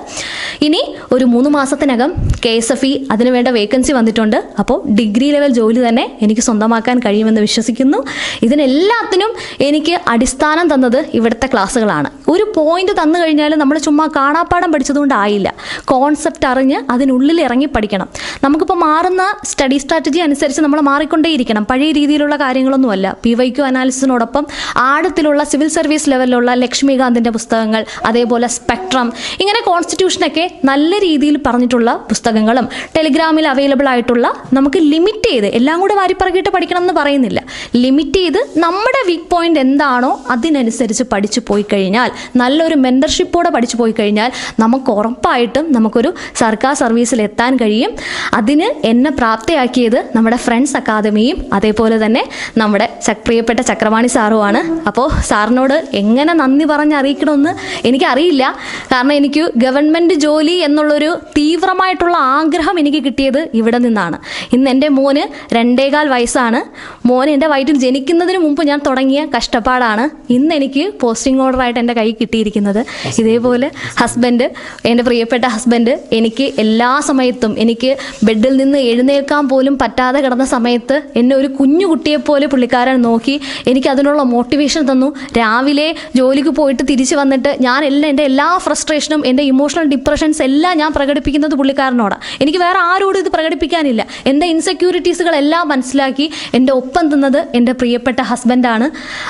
ഇനി ഒരു മൂന്ന് മാസത്തിനകം കെ എസ് എഫ് ഇ അതിനുവേണ്ട വേക്കൻസി വന്നിട്ടുണ്ട്. അപ്പോൾ ഡിഗ്രി ലെവൽ ജോലി തന്നെ എനിക്ക് സ്വന്തമാക്കാൻ കഴിയുമെന്ന് വിശ്വസിക്കുന്നു. ഇതിനെല്ലാത്തിനും എനിക്ക് അടിസ്ഥാനം തന്നത് ഇവിടുത്തെ ക്ലാസ്സുകളാണ്. ഒരു പോയിന്റ് തന്നു കഴിഞ്ഞാൽ നമ്മൾ ചുമ്മാ കാണാപ്പാടം പഠിച്ചതുകൊണ്ടായില്ല കോൺസെപ്റ്റ് അറിഞ്ഞ് അതിനുള്ളിൽ ഇറങ്ങി പഠിക്കണം. നമുക്കിപ്പോൾ മാറുന്ന സ്റ്റഡി സ്ട്രാറ്റജി അനുസരിച്ച് നമ്മൾ മാറിക്കൊണ്ടേയിരിക്കണം. പഴയ രീതിയിലുള്ള കാര്യങ്ങളൊന്നുമല്ല. പി വൈ ക്യു അനാലിസിസിനോടൊപ്പം ആഴത്തിലുള്ള സിവിൽ സർവീസ് ലെവലിലുള്ള ലക്ഷ്മികാന്തിന്റെ പുസ്തകങ്ങൾ അതേപോലെ സ്പെക്ട്രം ഇങ്ങനെ കോൺസ്റ്റിറ്റ്യൂഷനൊക്കെ നല്ല രീതിയിൽ പറഞ്ഞിട്ടുള്ള പുസ്തകങ്ങളും ടെലിഗ്രാമിൽ അവൈലബിൾ ആയിട്ടുള്ള നമുക്ക് ലിമിറ്റ് ചെയ്ത് എല്ലാം കൂടെ വാരിപ്പറകിയിട്ട് പഠിക്കണം എന്ന് പറയുന്നില്ല. ലിമിറ്റ് ചെയ്ത് നമ്മുടെ വീക്ക് പോയിന്റ് എന്താണോ അതിനനുസരിച്ച് പഠിച്ചു പോയി കഴിഞ്ഞാൽ നല്ലൊരു മെന്റർഷിപ്പോടെ പഠിച്ചു പോയി കഴിഞ്ഞാൽ നമുക്ക് ഉറപ്പായിട്ടും നമുക്കൊരു സർക്കാർ സർവീസിൽ എത്താൻ കഴിയും. അതിന് എന്നെ പ്രാപ്തിയാക്കിയത് നമ്മുടെ ഫ്രണ്ട്സ് അക്കാദമിയും അതേപോലെ തന്നെ നമ്മുടെ പ്രിയപ്പെട്ട ചക്രവാണി സാറുമാണ് അപ്പോൾ സാറിനോട് എങ്ങനെ നന്ദി പറഞ്ഞ് അറിയിക്കണമെന്ന് എനിക്കറിയില്ല. കാരണം എനിക്ക് ഗവൺമെന്റ് ജോലി എന്നുള്ളൊരു തീവ്രമായിട്ടുള്ള ആഗ്രഹം എനിക്ക് കിട്ടിയത് ഇവിടെ നിന്നാണ്. ഇന്ന് എന്റെ മോന് രണ്ടേകാൽ വയസ്സാണ്. മോൻ എന്റെ വയറ്റിൽ ജനിക്കുന്നതിന് മുമ്പ് ഞാൻ തുടങ്ങിയ കഷ്ടപ്പാടാണ് ഇന്ന് എനിക്ക് പോസ്റ്റിംഗ് ഓർഡറായിട്ട് എന്റെ കൈ കിട്ടിയിരിക്കുന്നത്. ഇതേപോലെ ഹസ്ബൻഡ് എന്റെ പ്രിയപ്പെട്ട ഹസ്ബൻഡ് എനിക്ക് എല്ലാ സമയത്തും എനിക്ക് ബെഡിൽ നിന്ന് എഴുന്നേൽക്കാൻ പോലും പറ്റാതെ കിടന്ന സമയത്ത് എന്നെ ഒരു കുഞ്ഞു കുട്ടിയെപ്പോലെ പുള്ളിക്കാരൻ നോക്കി എനിക്ക് അതിനുള്ള മോട്ടിവേഷൻ തന്നു. രാവിലെ ജോലിക്ക് പോയിട്ട് തിരിച്ചു വന്നിട്ട് ഞാൻ എല്ലാം എന്റെ എല്ലാ ഫ്രസ്ട്രേഷനും എന്റെ ഇമോഷണൽ ഡിപ്രഷൻസ് എല്ലാം ഞാൻ പ്രകടിപ്പിക്കുന്നത് പുള്ളിക്കാരനോടാണ് എനിക്ക് വേറെ ആരോടും ഇത് പ്രകടിപ്പിക്കാനില്ല. എന്റെ ഇൻസെക്യൂരിറ്റീസുകളെല്ലാം മനസ്സിലാക്കി എന്റെ ഒപ്പം നിന്നത് എന്റെ പ്രിയപ്പെട്ട ഹസ്ബൻഡാണ്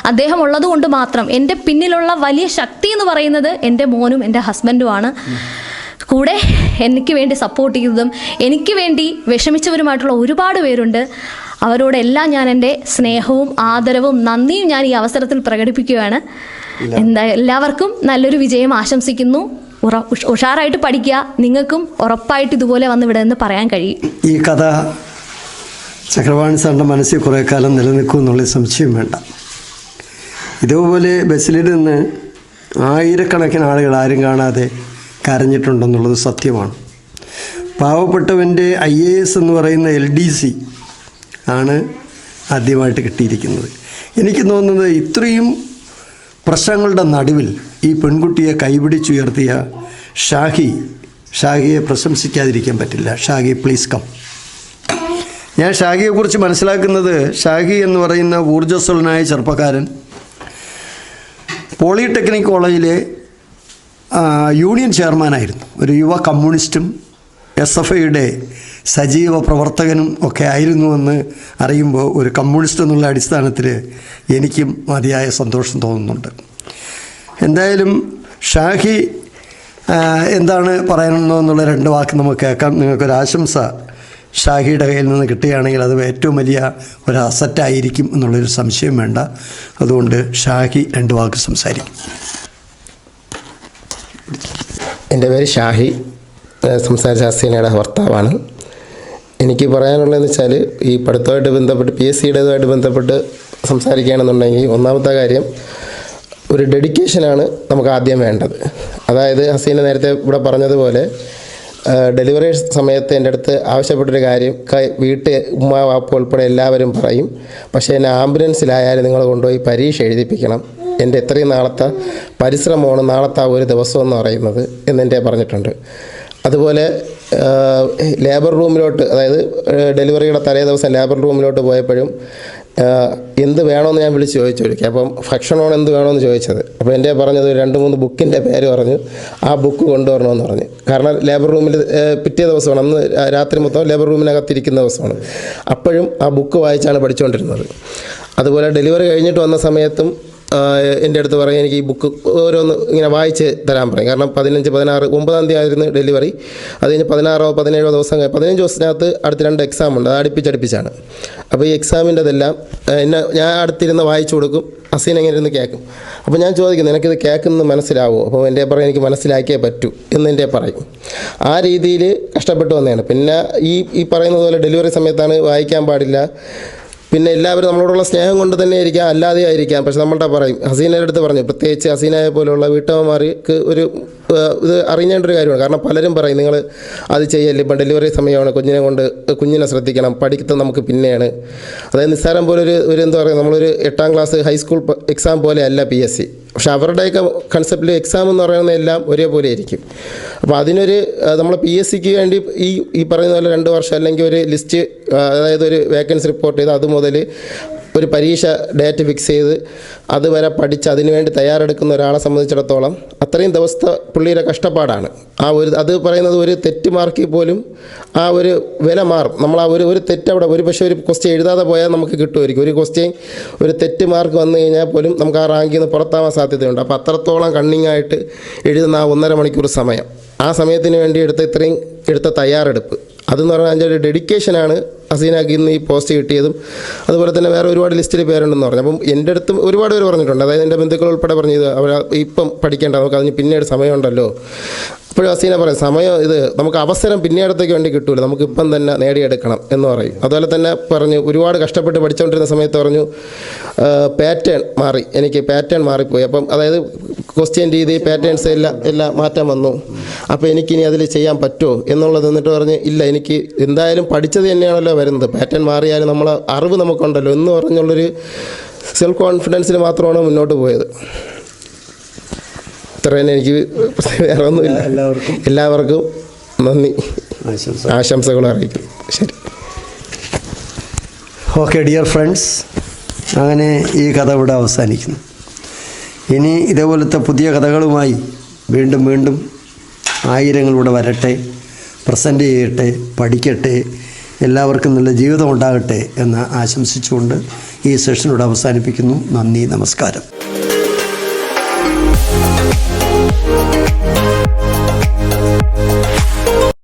അദ്ദേഹം ഉള്ളതുകൊണ്ട് മാത്രം എന്റെ പിന്നിലുള്ള വലിയ ശക്തി എന്ന് പറയുന്നത് എന്റെ മോനും എന്റെ ഹസ്ബൻഡുമാണ് കൂടെ എനിക്ക് വേണ്ടി സപ്പോർട്ട് ചെയ്തതും എനിക്ക് വേണ്ടി വിഷമിച്ചവരുമായിട്ടുള്ള ഒരുപാട് പേരുണ്ട്. അവരോടെല്ലാം ഞാൻ എന്റെ സ്നേഹവും ആദരവും നന്ദിയും ഞാൻ ഈ അവസരത്തിൽ പ്രകടിപ്പിക്കുകയാണ്. എന്താ എല്ലാവർക്കും നല്ലൊരു വിജയം ആശംസിക്കുന്നു. ഉഷാറായിട്ട് പഠിക്കുക. നിങ്ങൾക്കും ഉറപ്പായിട്ട് ഇതുപോലെ വന്ന് ഇവിടെ നിന്ന് പറയാൻ കഴിയും. ഈ കഥ ചക്രവാണി സാറിന്റെ മനസ്സിൽ കുറേ കാലം നിലനിൽക്കും എന്നുള്ള സംശയം വേണ്ട. ഇതുപോലെ ബസ്സിൽ നിന്ന് ആയിരക്കണക്കിന് ആളുകൾ ആരും കാണാതെ കരഞ്ഞിട്ടുണ്ടെന്നുള്ളത് സത്യമാണ്. പാവപ്പെട്ടവന്റെ ഐ എ എസ് എന്ന് പറയുന്ന എൽ ഡി സി ആണ് ആദ്യമായിട്ട് കിട്ടിയിരിക്കുന്നത്. എനിക്ക് തോന്നുന്നത് ഇത്രയും പ്രശ്നങ്ങളുടെ നടുവിൽ ഈ പെൺകുട്ടിയെ കൈപിടിച്ചുയർത്തിയ ഷാഹി ഷാഹിയെ പ്രശംസിക്കാതിരിക്കാൻ പറ്റില്ല. ഷാഹി പ്ലീസ് കം ഞാൻ ഷാഹിയെക്കുറിച്ച് മനസ്സിലാക്കുന്നത് ഷാഹി എന്ന് പറയുന്ന ഊർജസ്വലനായ ചെറുപ്പക്കാരൻ പോളിടെക്നിക് കോളേജിലെ യൂണിയൻ ചെയർമാനായിരുന്നു. ഒരു യുവ കമ്മ്യൂണിസ്റ്റും എസ് എഫ് ഐയുടെ സജീവ പ്രവർത്തകനും ഒക്കെ ആയിരുന്നുവെന്ന് അറിയുമ്പോൾ ഒരു കമ്മ്യൂണിസ്റ്റ് എന്നുള്ള അടിസ്ഥാനത്തിൽ എനിക്കും മതിയായ സന്തോഷം തോന്നുന്നുണ്ട്. എന്തായാലും ഷാഹി എന്താണ് പറയണമെന്നുള്ള രണ്ട് വാക്ക് നമുക്ക് കേൾക്കാം. നിങ്ങൾക്കൊരു ആശംസ ഷാഹിയുടെ കയ്യിൽ നിന്ന് കിട്ടുകയാണെങ്കിൽ അത് ഏറ്റവും വലിയ ഒരു അസറ്റായിരിക്കും എന്നുള്ളൊരു സംശയം വേണ്ട. അതുകൊണ്ട് ഷാഹി രണ്ട് വാക്ക് സംസാരിക്കും. എന്റെ പേര് ഷാഹി സംസാര ഹസീനയുടെ ഭർത്താവാണ് എനിക്ക് പറയാനുള്ളതെന്ന് വെച്ചാൽ ഈ പഠിത്തമായിട്ട് ബന്ധപ്പെട്ട് പി എസ് സിയുടേതുമായിട്ട് ബന്ധപ്പെട്ട് സംസാരിക്കുകയാണെന്നുണ്ടെങ്കിൽ ഒന്നാമത്തെ കാര്യം ഒരു ഡെഡിക്കേഷനാണ് നമുക്ക് ആദ്യം വേണ്ടത്. അതായത് ഹസീന നേരത്തെ ഇവിടെ പറഞ്ഞതുപോലെ ഡെലിവറി സമയത്ത് എന്റെ അടുത്ത് ആവശ്യപ്പെട്ടൊരു കാര്യം വീട്ടിൽ ഉമ്മ വാപ്പ ഉൾപ്പെടെ എല്ലാവരും പറയും. പക്ഷേ എന്നെ ആംബുലൻസിലായാലും നിങ്ങൾ കൊണ്ടുപോയി പരീക്ഷ എഴുതിപ്പിക്കണം. എന്റെ എത്രയും നാളത്തെ പരിശ്രമമാണ് നാളത്തെ ഒരു ദിവസം എന്ന് പറയുന്നത് എന്നെന്റെ പറഞ്ഞിട്ടുണ്ട്. അതുപോലെ ലേബർ റൂമിലോട്ട് അതായത് ഡെലിവറിയുടെ തലേ ദിവസം ലേബർ റൂമിലോട്ട് പോയപ്പോഴും എന്ത് വേണമെന്ന് ഞാൻ വിളിച്ച് ചോദിച്ചു ഒരിക്കൽ. അപ്പം ഭക്ഷണമാണ് എന്ത് വേണമെന്ന് ചോദിച്ചത്. അപ്പോൾ എന്റെ പറഞ്ഞത് രണ്ട് മൂന്ന് ബുക്കിന്റെ പേര് പറഞ്ഞു. ആ ബുക്ക് കൊണ്ടുവരണമെന്ന് പറഞ്ഞു. കാരണം ലേബർ റൂമിൽ പിറ്റേ ദിവസമാണ്. അന്ന് രാത്രി മൊത്തം ലേബർ റൂമിനകത്തിരിക്കുന്ന ദിവസമാണ്. അപ്പോഴും ആ ബുക്ക് വായിച്ചാണ് പഠിച്ചുകൊണ്ടിരുന്നത്. അതുപോലെ ഡെലിവറി കഴിഞ്ഞിട്ട് വന്ന സമയത്തും എന്റെ അടുത്ത് പറയും എനിക്ക് ഈ ബുക്ക് ഓരോന്ന് ഇങ്ങനെ വായിച്ച് തരാൻ പറയും. കാരണം പതിനഞ്ച് പതിനാറ് ഒമ്പതാം തീയതി ആയിരുന്നു ഡെലിവറി അത് കഴിഞ്ഞ് പതിനാറോ പതിനേഴോ ദിവസം പതിനഞ്ച് ദിവസത്തിനകത്ത് അടുത്ത രണ്ട് എക്സാം ഉണ്ട്. അത് അടുപ്പിച്ചടുപ്പിച്ചാണ്. അപ്പോൾ ഈ എക്സാമിന്റെതെല്ലാം എന്നെ ഞാൻ അടുത്തിരുന്ന് വായിച്ചു കൊടുക്കും. അസീൻ എങ്ങനെ ഇരുന്ന് കേൾക്കും. അപ്പോൾ ഞാൻ ചോദിക്കും നിനക്കിത് കേൾക്കുന്നത് മനസ്സിലാവുമോ അപ്പോൾ എന്റെ പറയും എനിക്ക് മനസ്സിലാക്കിയേ പറ്റൂ. എന്ന് എന്റെ പറയും. ആ രീതിയിൽ കഷ്ടപ്പെട്ടു വന്നതാണ്. പിന്നെ ഈ ഈ പറയുന്നത് പോലെ ഡെലിവറി സമയത്താണ് വായിക്കാൻ പാടില്ല. പിന്നെ എല്ലാവരും നമ്മളോടുള്ള സ്നേഹം കൊണ്ട് തന്നെ ആയിരിക്കാം അല്ലാതെ ആയിരിക്കാം. പക്ഷെ നമ്മളുടെ പറയും ഹസീനയുടെ അടുത്ത് പറഞ്ഞു പ്രത്യേകിച്ച് ഹസീനയെ പോലെയുള്ള വീട്ടമ്മമാർക്ക് ഒരു ഇത് അറിയേണ്ട ഒരു കാര്യമാണ്. കാരണം പലരും പറയും നിങ്ങൾ അത് ചെയ്യല്ലേ ഇപ്പം ഡെലിവറി സമയമാണ് കുഞ്ഞിനെ കൊണ്ട് കുഞ്ഞിനെ ശ്രദ്ധിക്കണം പഠിക്കുന്നത് നമുക്ക് പിന്നെയാണ്. അതായത് നിസ്സാരം പോലെ ഒരു ഒരു എന്താ പറയുക നമ്മളൊരു എട്ടാം ക്ലാസ് ഹൈസ്കൂൾ എക്സാം പോലെ അല്ല പി എസ് സി. പക്ഷെ അവരുടെയൊക്കെ കൺസെപ്റ്റിൽ എക്സാം എന്ന് പറയുന്നത് എല്ലാം ഒരേപോലെ ആയിരിക്കും. അപ്പോൾ അതിനൊരു നമ്മൾ പി എസ് സിക്ക് വേണ്ടി ഈ ഈ പറയുന്ന പോലെ രണ്ട് വർഷം അല്ലെങ്കിൽ ഒരു ലിസ്റ്റ് അതായത് ഒരു വേക്കൻസി റിപ്പോർട്ട് ചെയ്ത് അത് മുതൽ ഒരു പരീക്ഷ ഡേറ്റ് ഫിക്സ് ചെയ്ത് അതുവരെ പഠിച്ച് അതിനുവേണ്ടി തയ്യാറെടുക്കുന്ന ഒരാളെ സംബന്ധിച്ചിടത്തോളം അത്രയും ദിവസത്തെ പുള്ളിയുടെ കഷ്ടപ്പാടാണ്. ആ ഒരു അത് പറയുന്നത് ഒരു തെറ്റ് മാർക്കിൽ പോലും ആ ഒരു വില മാറും. നമ്മൾ ആ ഒരു ഒരു തെറ്റ് അവിടെ ഒരു പക്ഷേ ഒരു ക്വസ്റ്റ്യൻ എഴുതാതെ പോയാൽ നമുക്ക് കിട്ടുമായിരിക്കും. ഒരു ക്വസ്റ്റ്യൻ ഒരു തെറ്റ് മാർക്ക് വന്നു കഴിഞ്ഞാൽ പോലും നമുക്ക് ആ റാങ്കിൽ നിന്ന് പുറത്താവാൻ സാധ്യതയുണ്ട്. അപ്പോൾ അത്രത്തോളം കണ്ണിങ് ആയിട്ട് എഴുതുന്ന ആ ഒന്നര മണിക്കൂർ സമയം. ആ സമയത്തിന് വേണ്ടി എടുത്ത ഇത്രയും എടുത്ത തയ്യാറെടുപ്പ്. അതെന്ന് പറഞ്ഞാൽ അതിന്റെ ഒരു ഡെഡിക്കേഷനാണ് ഹസീനാക്കി ഇന്ന് ഈ പോസ്റ്റ് കിട്ടിയതും. അതുപോലെ തന്നെ വേറെ ഒരുപാട് ലിസ്റ്റിൽ പേരുണ്ടെന്ന് പറഞ്ഞു. അപ്പം എന്റെ അടുത്ത് ഒരുപാട് പേര് പറഞ്ഞിട്ടുണ്ട്. അതായത് എന്റെ ബന്ധുക്കൾ ഉൾപ്പെടെ പറഞ്ഞത് അവർ ഇപ്പം പഠിക്കേണ്ട നമുക്ക് അതിന് പിന്നീട് സമയമുണ്ടല്ലോ. അപ്പോഴും ഹസീന പറയും സമയം ഇത് നമുക്ക് അവസരം പിന്നീടത്തേക്ക് വേണ്ടി കിട്ടൂല. നമുക്ക് ഇപ്പം തന്നെ നേടിയെടുക്കണം എന്ന് പറയും. അതുപോലെ തന്നെ പറഞ്ഞു ഒരുപാട് കഷ്ടപ്പെട്ട് പഠിച്ചുകൊണ്ടിരുന്ന സമയത്ത് പറഞ്ഞു പാറ്റേൺ മാറി. എനിക്ക് പാറ്റേൺ മാറിപ്പോയി. അപ്പം അതായത് ക്വസ്റ്റ്യൻ രീതി പാറ്റേൺസ് എല്ലാം എല്ലാം മാറ്റം വന്നു. അപ്പോൾ എനിക്കിനി അതിൽ ചെയ്യാൻ പറ്റുമോ എന്നുള്ളത് എന്നിട്ട് പറഞ്ഞ് ഇല്ല എനിക്ക് എന്തായാലും പഠിച്ചത് തന്നെയാണല്ലോ വരുന്നത്. പാറ്റേൺ മാറിയാലും നമ്മളെ അറിവ് നമുക്കുണ്ടല്ലോ. എന്ന് പറഞ്ഞുള്ളൊരു സെൽഫ് കോൺഫിഡൻസിൽ മാത്രമാണ് മുന്നോട്ട് പോയത്. ഇത്ര തന്നെ എനിക്ക് വേറെ ഒന്നുമില്ല. എല്ലാവർക്കും. എല്ലാവർക്കും നന്ദി. ആശംസ ആശംസകൾ അറിയിക്കും ശരി. ഓക്കെ ഡിയർ ഫ്രണ്ട്സ് അങ്ങനെ ഈ കഥ ഇവിടെ അവസാനിക്കുന്നു. ഇനി ഇതേപോലത്തെ പുതിയ കഥകളുമായി വീണ്ടും വീണ്ടും ആയിരങ്ങളിലൂടെ വരട്ടെ പ്രസന്റ് ചെയ്യട്ടെ പഠിക്കട്ടെ എല്ലാവർക്കും നല്ല ജീവിതം ഉണ്ടാകട്ടെ എന്ന് ആശംസിച്ചുകൊണ്ട് ഈ സെഷനോട് അവസാനിപ്പിക്കുന്നു. നന്ദി നമസ്കാരം.